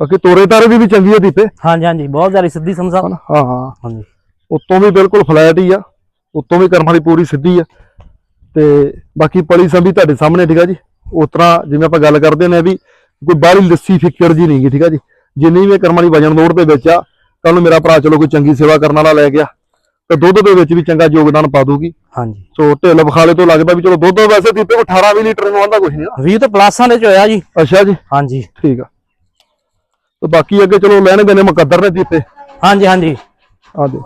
ਬਾਕੀ ਤੋਰੇ ਤਾਰੇ ਦੀ ਵੀ ਚੰਗੀ ਹੈ ਦੀਪੇ। ਹਾਂਜੀ ਹਾਂਜੀ ਬਹੁਤ ਜ਼ਿਆਦਾ ਸਿੱਧੀ ਹਨਾ? ਹਾਂ ਹਾਂ। ਹਾਂਜੀ। ਉੱਤੋਂ ਵੀ ਬਿਲਕੁਲ ਫਲੈਟ ਹੀ ਆ। ਉੱਤੋਂ ਵੀ ਕਰਮ ਵਾਲੀ ਪੂਰੀ ਸਿੱਧੀ ਆ। ਤੇ ਬਾਕੀ ਪਲੀ ਸੰਭੀ ਤੁਹਾਡੇ ਸਾਹਮਣੇ ਠੀਕ ਆ ਜੀ? ਉਸ ਤਰ੍ਹਾਂ ਜਿਵੇਂ ਆਪਾਂ ਗੱਲ ਕਰਦੇ ਨੇ ਵੀ ਕੋਈ ਬਾਹਲੀ ਲੱਸੀ ਫਿੱਕੜ ਜੀ ਨਹੀਂਗੀ ਠੀਕ ਆ ਜੀ? ਜਿੰਨੀ ਵੀ ਕਰਮ ਵਾਲੀ ਵਜਨ ਲੋੜ ਦੇ ਵਿੱਚ ਆ ਕੱਲ ਨੂੰ ਮੇਰਾ ਭਰਾ ਚਲੋ ਕੋਈ ਚੰਗੀ ਸੇਵਾ ਕਰਨ ਵਾਲਾ ਲੈ ਗਿਆ ਤੇ ਦੁੱਧ ਦੇ ਵਿੱਚ ਵੀ ਚੰਗਾ ਯੋਗਦਾਨ ਪਾ ਦੂਗੀ। ਹਾਂਜੀ। ਸੋ ਢਿੱਲ ਬਖਾਲੇ ਤੋਂ ਲੱਗਦਾ ਵੀ ਚਲੋ ਦੁੱਧ ਵੈਸੇ ਦੀਪੇ ਕੋ 18 20 ਲੀਟਰ ਨੂੰ ਆਉਂਦਾ ਕੁਝ ਨਹੀਂ ਨਾ 20 ਤੋਂ ਪਲੱਸਾਂ ਦੇ ਚ ਹੋਇਆ ਜੀ। ਅੱਛਾ ਜੀ। ਹਾਂਜੀ। ਠੀਕ ਆ। ਤੇ ਬਾਕੀ ਅੱਗੇ ਚਲੋ ਲੈਣਗੇ ਨੇ ਮੁਕੱਦਰ ਨੇ ਦੀਪੇ ਹਾਂਜੀ ਹਾਂਜੀ। ਆ ਦੇ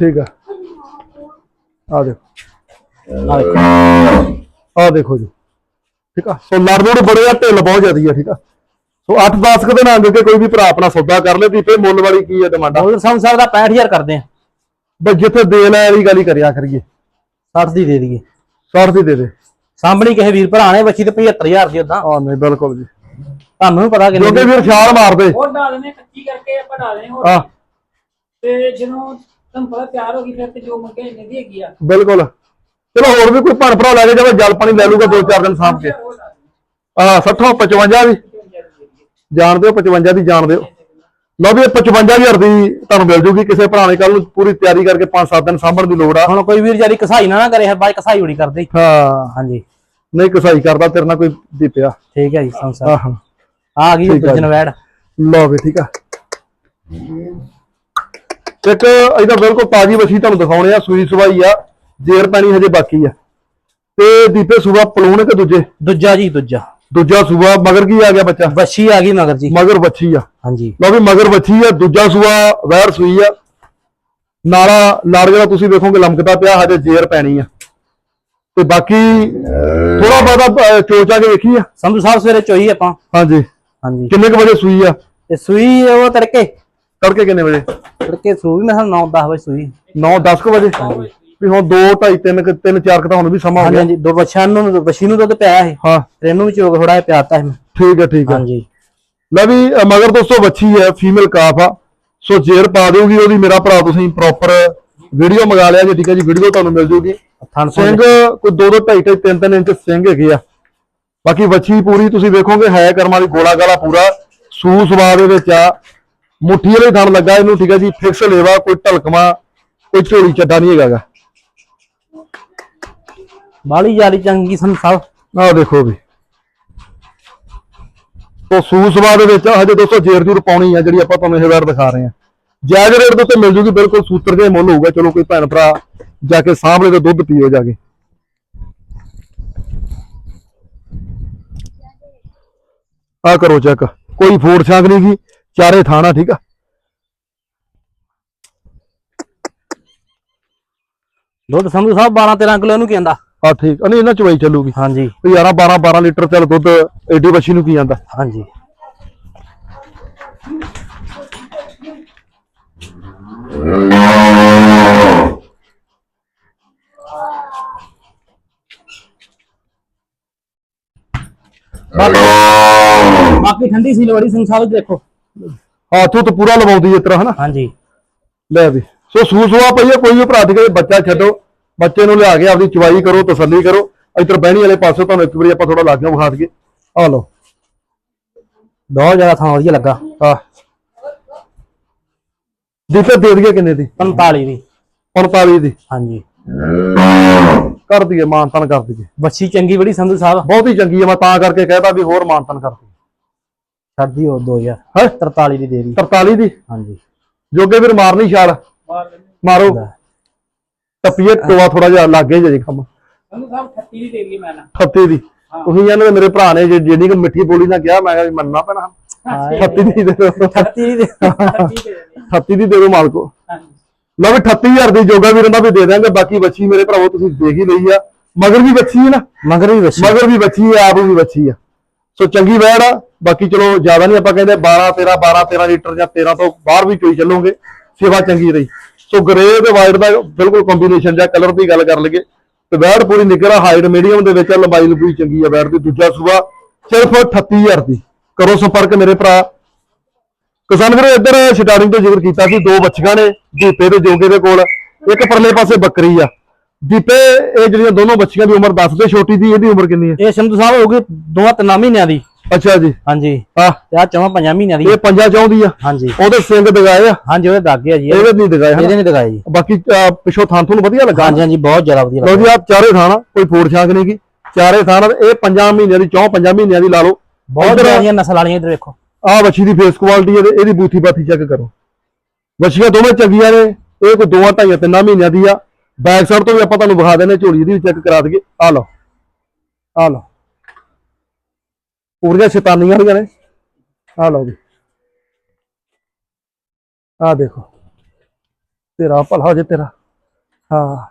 ਠੀਕ ਆ। ਆ ਦੇਖੋ। ਆ ਦੇਖੋ ਜੀ। ਠੀਕ ਆ। ਸੋ ਲੜ ਲੁੜ ਬੜੇ ਆ ਢਿੱਲ ਬਹੁਤ ਜ਼ਿਆਦੀ ਆ ਠੀਕ ਆ। ਸੋ 8-10 ਕੁ ਦਿਨ ਆਂਗੇ ਕਿ ਕੋਈ ਵੀ ਭਰਾ ਆਪਣਾ ਸੌਦਾ ਕਰ ਲੇ ਦੀਪੇ ਮੁੱਲ ਵਾਲੀ ਕੀ ਹੈ ਡਿਮਾਂਡਾਂ ਮੁੱਲ ਸਮ ਸਾਹਿਬ ਦਾ 65000 ਕਰਦੇ ਆ। ਬਸ ਜਿੱਥੇ ਦੇਣ ਵਾਲੀ ਗੱਲ ਹੀ ਕਰਿਆ ਕਰੀਏ। 60 ਦੀ ਦੇ ਦਈਏ। 60 ਦੀ ਦੇ ਦੇ। ਸਾਹਮਣੀ ਕਿਸੇ ਵੀਰ ਭਰਾ ਨੇ ਬੱਚੀ ਤੇ 75000 ਦੀ ਉਦਾਂ ਆ ਨਹੀਂ ਬਿਲਕੁਲ ਜੀ। ਤੁਹਾਨੂੰ ਵੀ ਪਤਾ ਕਿੰਨੀ ਕਿਉਂਕਿ ਫਿਰ ਛਾਲ ਮਾਰਦੇ। ਹੋਰ ਡਾਲਨੇ ਕੱਚੀ ਕਰਕੇ ਆਪਾਂ ਡਾਲਨੇ ਹੋਰ। ਆ ਤੇ ਜਦੋਂ ਤੁਹਾਨੂੰ ਪਤਾ ਤਿਆਰ ਹੋ ਗਈ ਫਿਰ ਤੇ ਜੋ ਮੰਗੇ ਇੰਨੇ ਦੀ ਹੈਗੀ ਆ। ਬਿਲਕੁਲ। ਚਲੋ ਹੋਰ ਵੀ ਕੋਈ ਭਣ ਭਰਾ ਲੈ ਕੇ ਜਾਵੇ ਜਲ ਪਾਣੀ ਲੈ ਲੂਗਾ ਦੋ ਚਾਰ ਦਿਨ ਸਾਂਭ ਕੇ। ਆ 60 55 ਦੀ ਜਾਣਦੇ ਹੋ 55 ਦੀ ਜਾਣਦੇ ਹੋ ਲਓ ਵੀ ਇਹ 55000 ਦੀ ਤੁਹਾਨੂੰ ਮਿਲ ਜੂਗੀ। ਕਿਸੇ ਭਰਾ ਨੇ ਕੱਲ ਨੂੰ ਪੂਰੀ ਤਿਆਰੀ ਕਰਕੇ 5-7 ਦਿਨ ਸਾਂਭਣ ਦੀ ਲੋੜ ਆ। ਹੁਣ ਕੋਈ ਵੀਰ ਜਾਰੀ ਕਸਾਈ ਨਾ ਨਾ ਕਰੇ ਹਰ ਬਾਈ ਕਸਾਈ ਉੜੀ ਕਰਦੇ। ਹਾਂ। ਹਾਂਜੀ। ਨਹੀਂ ਕਸਾਈ ਕਰਦਾ ਤੇਰੇ ਨਾਲ ਕੋਈ ਦੀਪਿਆ ਠੀਕ ਹੈ ਜੀ ਸਾਹਿਬ ਆਹਾਂ। ਆ ਗਈ ਠੀਕ ਆ ਜੀ। ਦੂਜਨ ਵੈੜ ਲਓ ਵੀ ਠੀਕ ਆ। ਇੱਕ ਇਹਦਾ ਬਿਲਕੁਲ ਤਾਜੀ ਵਸੀ ਤੁਹਾਨੂੰ ਦਿਖਾਉਣੇ ਆ ਸੂਈ ਸਵਾਈ ਆ ਜੇਰ ਪੈਣੀ ਹਜੇ ਬਾਕੀ ਆ। ਤੇ ਦੀਪੇ ਸੂਆ ਪਲੂਣ ਕਿ ਦੂਜੇ? ਦੂਜਾ ਜੀ ਦੂਜਾ। ਦੂਜਾ ਸੂਆ ਮਗਰ ਕੀ ਆ ਗਿਆ ਬੱਚਾ? ਬੱਛੀ ਆ ਗਈ ਮਗਰ ਜੀ। ਮਗਰ ਬੱਚੀ ਆ। ਹਾਂਜੀ। ਲਓ ਵੀ ਮਗਰ ਬੱਚੀ ਆ ਦੂਜਾ ਸੂਆ ਵਹਿਰ ਸੂਈ ਆ। ਨਾਲਾ ਲਾੜ ਜਿਹੜਾ ਤੁਸੀਂ ਵੇਖੋਗੇ ਲਮਕਦਾ ਪਿਆ ਹਜੇ ਜੇਰ ਪੈਣੀ ਆ। ਤੇ ਬਾਕੀ ਥੋੜਾ ਬਹੁਤਾ ਚੋਚਾ ਕੇ ਵੇਖੀ ਆ? ਸੰਧੂ ਸਾਹਿਬ ਸਵੇਰੇ ਚੋਈ ਆਪਾਂ। ਹਾਂਜੀ। ਹਾਂਜੀ। ਕਿੰਨੇ ਕੁ ਵਜੇ ਸੂਈ ਆ? ਤੇ ਸੂਈ ਉਹ ਤੜਕੇ। ਤੜਕੇ ਕਿੰਨੇ ਵਜੇ? ਤੜਕੇ ਸੂਈ ਮੈਂ 9 10 ਵਜੇ ਸੂਈ। 9 10 ਕੁ ਵਜੇ? ਵੀ ਹੁਣ 2 2.5 3 3 4 ਤਾਂ ਹੁਣ ਵੀ ਸਮਾਂ ਹੋ ਹਾਂਜੀ ਗਿਆ। ਹਾਂਜੀ ਦੋ ਬੱਚਿਆਂ ਨੂੰ ਬੱਛੀ ਨੂੰ ਦੁੱਧ ਪਿਆ ਹੈ ਹਾਂ। ਤੇ ਇਹਨੂੰ ਵੀ ਚੋਕ ਥੋੜਾ ਜਿਹਾ ਪਿਆਤਾ ਹੈ ਠੀਕ ਹੈ ਠੀਕ ਹੈ। ਹਾਂਜੀ। ਲੈ ਵੀ ਅ, ਮਗਰ ਦੋਸਤੋ ਬੱਚੀ ਹੈ ਫੀਮੇਲ ਕਾਫ ਆ। ਸੋ ਜੇਰ ਪਾ ਦਿਓਗੀ ਉਹਦੀ ਮੇਰਾ ਭਰਾ ਤੁਸੀਂ ਪ੍ਰੋਪਰ ਵੀਡੀਓ ਮੰਗਾ ਲਿਆ ਜੀ ਠੀਕ ਹੈ ਜੀ ਵੀਡੀਓ ਤੁਹਾਨੂੰ ਮਿਲ ਜੂਗੀ। ਥਣ ਸਿੰਘ ਕੋਈ 2 2 2.5 3 3 ਇੰਚ ਸਿੰਘ ਹੈਗੇ ਆ। ਬਾਕੀ ਬੱਚੀ ਪੂਰੀ ਤੁਸੀਂ ਵੇਖੋਗੇ ਹੈ ਕਰਮਾਂ ਦੀ ਗੋਲਾ ਗਾਲਾ ਪੂਰਾ। ਸੂ ਸਵਾ ਦੇ ਵਿੱਚ ਆ। ਮੁੱਠੀ ਵਾਲੇ ਥਣ ਲੱਗਾ ਇਹਨੂੰ ਠੀਕ ਹੈ ਜੀ ਫਿਕਸ ਲੇਵਾ ਕੋਈ ਢਲਕਵਾ ਕੋਈ ਝੋਲੀ ਚੱਡਾ ਨਹੀਂ ਹੈਗਾਗਾ ਬਾਲੀ ਯਾਰੀ ਚੰਗੀ ਸੰਧੂ ਸਾਹਿਬ ਆਹ ਦੇਖੋ ਵੀ। ਤੋ ਸੂਸਵਾ ਦੇ ਵਿੱਚ ਹਜੇ ਦੋਸਤੋ ਜੇਰ ਜੂਰ ਪਾਉਣੀ ਆ ਜਿਹੜੀ ਆਪਾਂ ਤੁਹਾਨੂੰ ਇਹ ਵਾਰ ਦਿਖਾ ਰਹੇ ਆ। ਜਾਇਜ਼ ਰੇਟ ਦੇ ਉੱਤੇ ਮਿਲ ਜੂਗੀ ਬਿਲਕੁਲ ਸੂਤਰ ਦੇ ਮੁੱਲ ਹੋਊਗਾ ਚਲੋ ਕੋਈ ਭੈਣ ਭਰਾ ਜਾ ਕੇ ਸਾਹਮਣੇ ਤੇ ਦੁੱਧ ਪੀਓ ਜਾ ਕੇ। ਆ ਕਰੋ ਚੈੱਕ ਕੋਈ ਫੋੜ ਛਾਂਗ ਨਹੀਂ ਗੀ ਚਾਰੇ ਥਾਣਾ ਠੀਕ ਆ। ਦੁੱਧ ਸੰਧੂ ਸਾਹਿਬ 12 13 ਕਿਲੋ ਇਹਨੂੰ ਕੀ ਆਂਦਾ? ਆ ਠੀਕ। ਨਹੀਂ ਇਹਨਾਂ ਚਵਾਈ ਚੱਲੂਗੀ। ਹਾਂਜੀ। ਵੀ ਯਾਰਾਂ 12 12 ਲੀਟਰ ਚੱਲ ਦੁੱਧ ਐਡੀ ਬੱਛੀ ਨੂੰ ਕੀ ਆਂਦਾ? ਹਾਂਜੀ। ਬਾਕੀ- ਠੰਡੀ ਸੀ ਲੋੜੀ ਸਿੰਘ ਸਾਹਿਬ ਦੇਖੋ। ਹੱਥੋਂ ਤਾਂ ਪੂਰਾ ਲਵਾਉਂਦੀ ਇਸ ਤਰ੍ਹਾਂ ਹਨਾ? ਹਾਂਜੀ। ਲੈ ਵੀ। ਸੋ ਸੂਸਵਾ ਪਈਏ ਕੋਈ ਵੀ ਭਰਾ ਦੀ ਬੱਚਾ ਛੱਡੋ। ਬੱਚੇ ਨੂੰ ਲਿਆ ਕੇ ਆਪਦੀ ਚਵਾਈ ਕਰੋ ਤਸੱਲੀ ਕਰੋ। ਇੱਧਰ ਬਹਿਣੀ ਵਾਲੇ ਪਾਸੇ ਤੁਹਾਨੂੰ ਇੱਕ ਵਾਰੀ ਆਪਾਂ ਥੋੜਾ ਲਾਗਿਓ ਵਿਖਾ ਦਈਏ। ਆ ਲਓ। ਬਹੁਤ ਜ਼ਿਆਦਾ ਥਾਂ ਵਧੀਆ ਲੱਗਾ। ਆ ਦਿੱਤੇ ਦੇ ਦਈਏ ਕਿੰਨੇ ਦੀ? 45 ਦੀ। 45 ਦੀ। ਹਾਂਜੀ। ਕਰ ਦਈਏ ਮਾਨਤਨ ਕਰ ਦਈਏ। ਬੱਚੀ ਚੰਗੀ ਬੜੀ ਸੰਧੂ ਸਾਹਿਬ। ਬਹੁਤ ਹੀ ਚੰਗੀ ਹੈ ਮੈਂ ਤਾਂ ਕਰਕੇ ਕਹਿਤਾ ਵੀ ਹੋਰ ਮਾਨਤਨ ਕਰ ਦਈਏ। ਛੱਡਦੀ ਹੋ 2000 ਹੈ? 43 ਦੀ ਦੇ ਦੀ। 43 ਦੀ? ਹਾਂਜੀ। ਜੋਗੇ ਵੀਰ ਮਾਰਨੀ ਛਾਲ। ਮਾਰੋ। ਟੱਪੀਏ ਟੋਆ ਥੋੜਾ ਜਿਹਾ ਲੱਗੇ ਜੇ ਕੰਮ। ਸਾਨੂੰ ਸਾਹਿਬ 38 ਦੀ ਦੇ ਮੈਂ ਨਾ। 38 ਦੀ। ਤੁਸੀਂ ਇਹਨਾਂ ਮੇਰੇ ਭਰਾ ਨੇ ਜੇ- ਜਿਹੜੀ ਕਿ ਮਿੱਠੀ ਬੋਲੀ ਨਾਲ ਕਿਹਾ ਮੈਂ ਕਿਹਾ ਵੀ ਮੰਨਣਾ ਪੈਣਾ। 38 ਦੀ ਦੇ ਦਿਓ। 38 ਦੀ 38 ਦੇ ਦੇ 38 ਦੀ ਦੇ ਦਿਓ ਮਾਲਕੋ। ਹਾਂਜੀ। ਲਓ ਵੀ 38000 ਦੀ ਜੋਗਾ ਵੀਰਾਂ ਦਾ ਵੀ ਦੇ ਦਾਂਗੇ ਬਾਕੀ ਬੱਚੀ ਮੇਰੇ ਭਰਾਵੋ ਤੁਸੀਂ ਦੇਖ ਹੀ ਲਈ ਆ। ਮਗਰ ਵੀ ਬੱਚੀ ਹੈ ਨਾ। ਮਗਰ ਵੀ ਬੱਚੀ ਮਗਰ ਵੀ ਬੱਚੀ ਹੈ ਆਪ ਵੀ ਬੱਚੀ ਆ ਸੋ ਚੰਗੀ ਵੈੜ ਆ। ਬਾਕੀ ਚਲੋ ਜ਼ਿਆਦਾ ਨਹੀਂ ਆਪਾਂ ਕਹਿੰਦੇ 12 13 12 13 ਲੀਟਰ ਜਾਂ 13 ਤੋਂ ਬਾਹਰ ਵੀ ਚੋਈ ਚੱਲੋਗੇ। ਸੇਵਾ ਚੰਗੀ ਰਹੀ। ਸੋ ਗ੍ਰੇ ਤੇ ਵਾਈਟ ਦਾ ਬਿਲਕੁਲ ਕੰਬੀਨੇਸ਼ਨ ਜਾਂ ਕਲਰ ਦੀ ਗੱਲ ਕਰ ਲਈਏ, ਤੇ ਵੈੜ ਪੂਰੀ ਨਿਕਲ ਹਾਈਟ ਮੀਡੀਅਮ ਦੇ ਵਿੱਚ, ਲੰਬਾਈ ਲੰਬੀ ਚੰਗੀ ਆ ਵੈੜ ਦੀ। ਦੂਜਾ ਸੂਆ ਸਿਰਫ 38000 ਦੀ। ਕਰੋ ਸੰਪਰਕ ਮੇਰੇ ਭਰਾ। ਕਿਸਾਨ ਵੀਰੋ, ਇੱਧਰ ਸਟਾਰਟਿੰਗ ਤੋਂ ਜ਼ਿਕਰ ਕੀਤਾ ਸੀ ਦੋ ਬੱਚੀਆਂ ਨੇ, ਦੀਪੇ ਤੇ ਜੋਗੇ ਦੇ ਕੋਲ। ਇੱਕ ਪਰਲੇ ਪਾਸੇ ਬੱਕਰੀ ਆ। ਦੀਪੇ, ਇਹ ਜਿਹੜੀਆਂ ਦੋਨੋਂ ਬੱਚੀਆਂ ਦੀ ਉਮਰ ਦੱਸ ਦੇ, ਛੋਟੀ ਦੀ, ਇਹਦੀ ਉਮਰ ਕਿੰਨੀ ਹੈ ਇਹ ਸੰਧੂ ਸਾਹਿਬ ਹੋ ਗਈ ਦੋਵਾਂ ਤਿੰਨਾਂ ਮਹੀਨਿਆਂ ਦੀ। ਅੱਛਾ ਜੀ। ਹਾਂਜੀ। ਆ। ਤੇ ਆ ਚਵਾਂ ਪੰਜਾਂ ਮਹੀਨਿਆਂ ਦੀ। ਇਹ ਪੰਜਾ ਚਾਹੁੰਦੀ ਆ। ਹਾਂਜੀ। ਉਹਦੇ ਸਿੰਘ ਦਗਾਏ ਆ। ਹਾਂਜੀ ਉਹਦੇ ਦਾਗੇ ਆ ਜੀ। ਇਹਦੇ ਨਹੀਂ ਦਗਾਏ ਇਹਦੇ ਨਹੀਂ ਦਿਖਾਏ ਜੀ। ਬਾਕੀ ਪਿੱਛੋਂ ਥਾਂ ਤੁਹਾਨੂੰ ਵਧੀਆ ਲੱਗਾ। ਹਾਂਜੀ ਹਾਂਜੀ ਬਹੁਤ ਜ਼ਿਆਦਾ ਵਧੀਆ ਲੱਗਾ ਜੀ ਆ ਚਾਰੇ ਥਾਂ ਕੋਈ ਫੋੜ ਛਾਂਕ ਨਹੀਂ ਗੀ। ਚਾਰੇ ਥਾਂ ਇਹ ਪੰਜਾਂ ਮਹੀਨਿਆਂ ਦੀ ਚੌਂ ਪੰਜਾਂ ਮਹੀਨਿਆਂ ਦੀ ਲਾ ਲਓ। ਬਹੁਤ ਜ਼ਿਆਦੀਆਂ ਨਸਲ ਵਾਲੀਆਂ ਇੱਧਰ ਵੇਖੋ। ਆ ਵੱਛੀ ਦੀ ਫੇਸ ਕੁਆਲਿਟੀ ਹੈ ਇਹਦੀ ਬੂਥੀ ਬਾਥੀ ਚੈੱਕ ਕਰੋ। ਵੱਛੀਆਂ ਦੋਵੇਂ ਚੰਗੀਆਂ ਨੇ ਇਹ ਕੋਈ ਦੋਆਂ ਢਾਈਆਂ ਤਿੰਨਾਂ ਮਹੀਨਿਆਂ ਦੀ ਆ। ਬੈਕ ਸਾਈਡ ਤੋਂ ਵੀ ਆਪਾਂ ਤੁਹਾਨੂੰ ਵਿਖਾ ਦਿੰਦੇ ਝੋਲੀ ਦੀ ਵੀ ਚੈੱਕ ਕਰਾ ਦਈਏ। ਆ ਲਓ। ਆ ਲਓ। ਪੂਰੀਆਂ ਸ਼ੈਤਾਨੀਆਂ ਵਾਲੀਆਂ ਨੇ। ਆ ਲਓ ਜੀ। ਆ ਦੇਖੋ। ਤੇਰਾ ਭਲਾ ਜੇ ਤੇਰਾ। ਹਾਂ।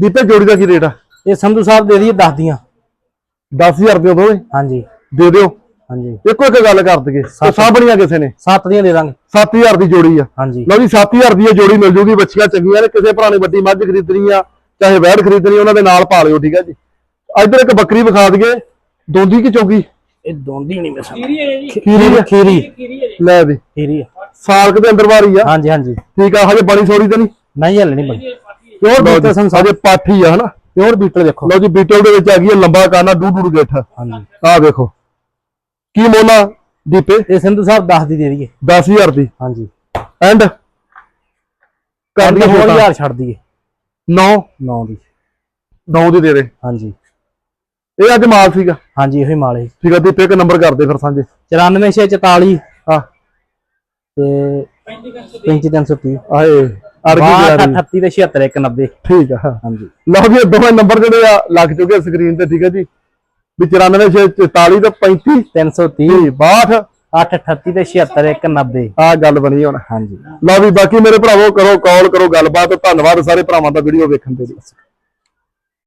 ਦੀਪੇ ਜੋੜੀ ਦਾ ਕੀ ਰੇਟ ਆ? ਇਹ ਸੰਧੂ ਸਾਹਿਬ ਦੇ ਦਈਏ 10 ਦੀਆਂ। 10000 ਰੁਪਏ ਦੋਵੇਂ ਹਾਂਜੀ। ਦੇ ਦਿਓ। ਹਾਂਜੀ। ਇੱਕੋ ਇੱਕ ਗੱਲ ਕਰ ਦਈਏ। ਸਾਂਭਣੀਆਂ ਕਿਸੇ ਨੇ। 7 ਦੀਆਂ ਦੇ ਦਾਂਗੇ। 7000 ਦੀ ਜੋੜੀ ਆ। ਹਾਂਜੀ। ਲਓ ਜੀ 7000 ਦੀ ਇਹ ਜੋੜੀ ਮਿਲ ਜੂਗੀ। ਬੱਚੀਆਂ ਚੰਗੀਆਂ ਨੇ। ਕਿਸੇ ਭਰਾ ਨੇ ਵੱਡੀ ਮੱਝ ਖਰੀਦਣੀ ਆ ਚਾਹੇ ਵੈੜ ਖਰੀਦਣੀ ਉਹਨਾਂ ਦੇ ਨਾਲ ਪਾ ਲਿਓ ਠੀਕ ਹੈ ਜੀ। ਇੱਧਰ ਇੱਕ ਬੱਕਰੀ ਵਿਖਾ ਦਈਏ। ਦੋਂਦੀ ਕੀ ਚੌਗੀ? ਇਹ ਦੋਂਦੀ ਨਹੀਂ ਮਿਸਾ ਖੀਰੀ ਹੈ ਜੀ। ਖੀਰੀ ਆ ਖੀਰੀ ਖੀਰੀ ਹੈ। ਜੀ। ਲੈ ਵੀ। ਖੀਰੀ ਆ। ਸਾਲ ਕੁ ਦੇ ਅੰਦਰ ਵਾਰੀ ਆ। ਹਾਂਜੀ ਹਾਂਜੀ। ਠੀਕ ਆ ਹਜੇ ਬਣੀ ਸੋਰੀ ਤੇ ਨਹੀਂ? ਨਹੀਂ ਹਲੇ ਨਹੀਂ ਬਣੀ ਪਿਓਰ ਬੀਟਲ ਸੰਸਾਰ ਹਜੇ ਪਾਠੀ ਆ ਹਨਾ? ਪਿਓਰ ਬੀਟਲ ਦੇਖੋ। ਲਓ ਜੀ ਬੀਟਲ ਦੇ ਵਿੱਚ ਆ ਗਈ ਹੈ ਲੰਬਾ ਕਾਨਾ ਡੂ ਡੂ ਗੇਠ। ਹਾਂਜੀ। ਆਹ ਦੇਖੋ ਕੀ ਮੋਨਾ ਦੀਪੇ? ਇਹ ਸੰਧੂ ਸਾਹਿਬ 10 ਦੀ ਦੇ ਦਈਏ। 10000 ਦੀ। ਹਾਂਜੀ। ਐਂਡ? ਕਰ ਦਈਏ ਹੋਰ ਛੋਟਾ। ਹਜ਼ਾਰ ਛੱਡ ਦਈਏ। 9 9 ਦੀ। 9 ਦੀ ਦੇ ਦੇ। ਹਾਂਜੀ। ਇਹ ਅੱਜ ਮਾਲ ਸੀਗਾ। ਹਾਂਜੀ ਇਹੋ ਹੀ ਮਾਲੇ ਠੀਕ ਆ ਦੀਪੇ ਇੱਕ ਨੰਬਰ ਕਰ ਦੇ ਫਿਰ ਸਾਂਝੇ। 94644 ਹਾਂ। ਤੇ 35330 ਆਏ ਅੜ ਗਈ ਯਾਰੀ 38 ਤੇ 76 190 ਠੀਕ ਆ। ਹਾਂਜੀ। ਲਓ ਇਹ ਦੋਵੇਂ ਨੰਬਰ ਜਿਹੜੇ ਆ ਲੱਗ ਚੁੱਕੇ ਸਕਰੀਨ ਤੇ ਠੀਕ ਹੈ ਜੀ। ਵੀ 94 44 ਤੇ 35 330 62 838 ਤੇ 76 190 ਆ ਗੱਲ ਬਣੀ ਹੁਣ। ਹਾਂਜੀ। ਲਓ ਵੀ ਬਾਕੀ ਮੇਰੇ ਭਰਾਵੋ ਕਰੋ ਕਾਲ ਕਰੋ ਗੱਲਬਾਤ। ਧੰਨਵਾਦ ਸਾਰੇ ਭਰਾਵਾਂ ਦਾ ਵੀਡੀਓ ਵੇਖਣ ਦੇ ਲਈ।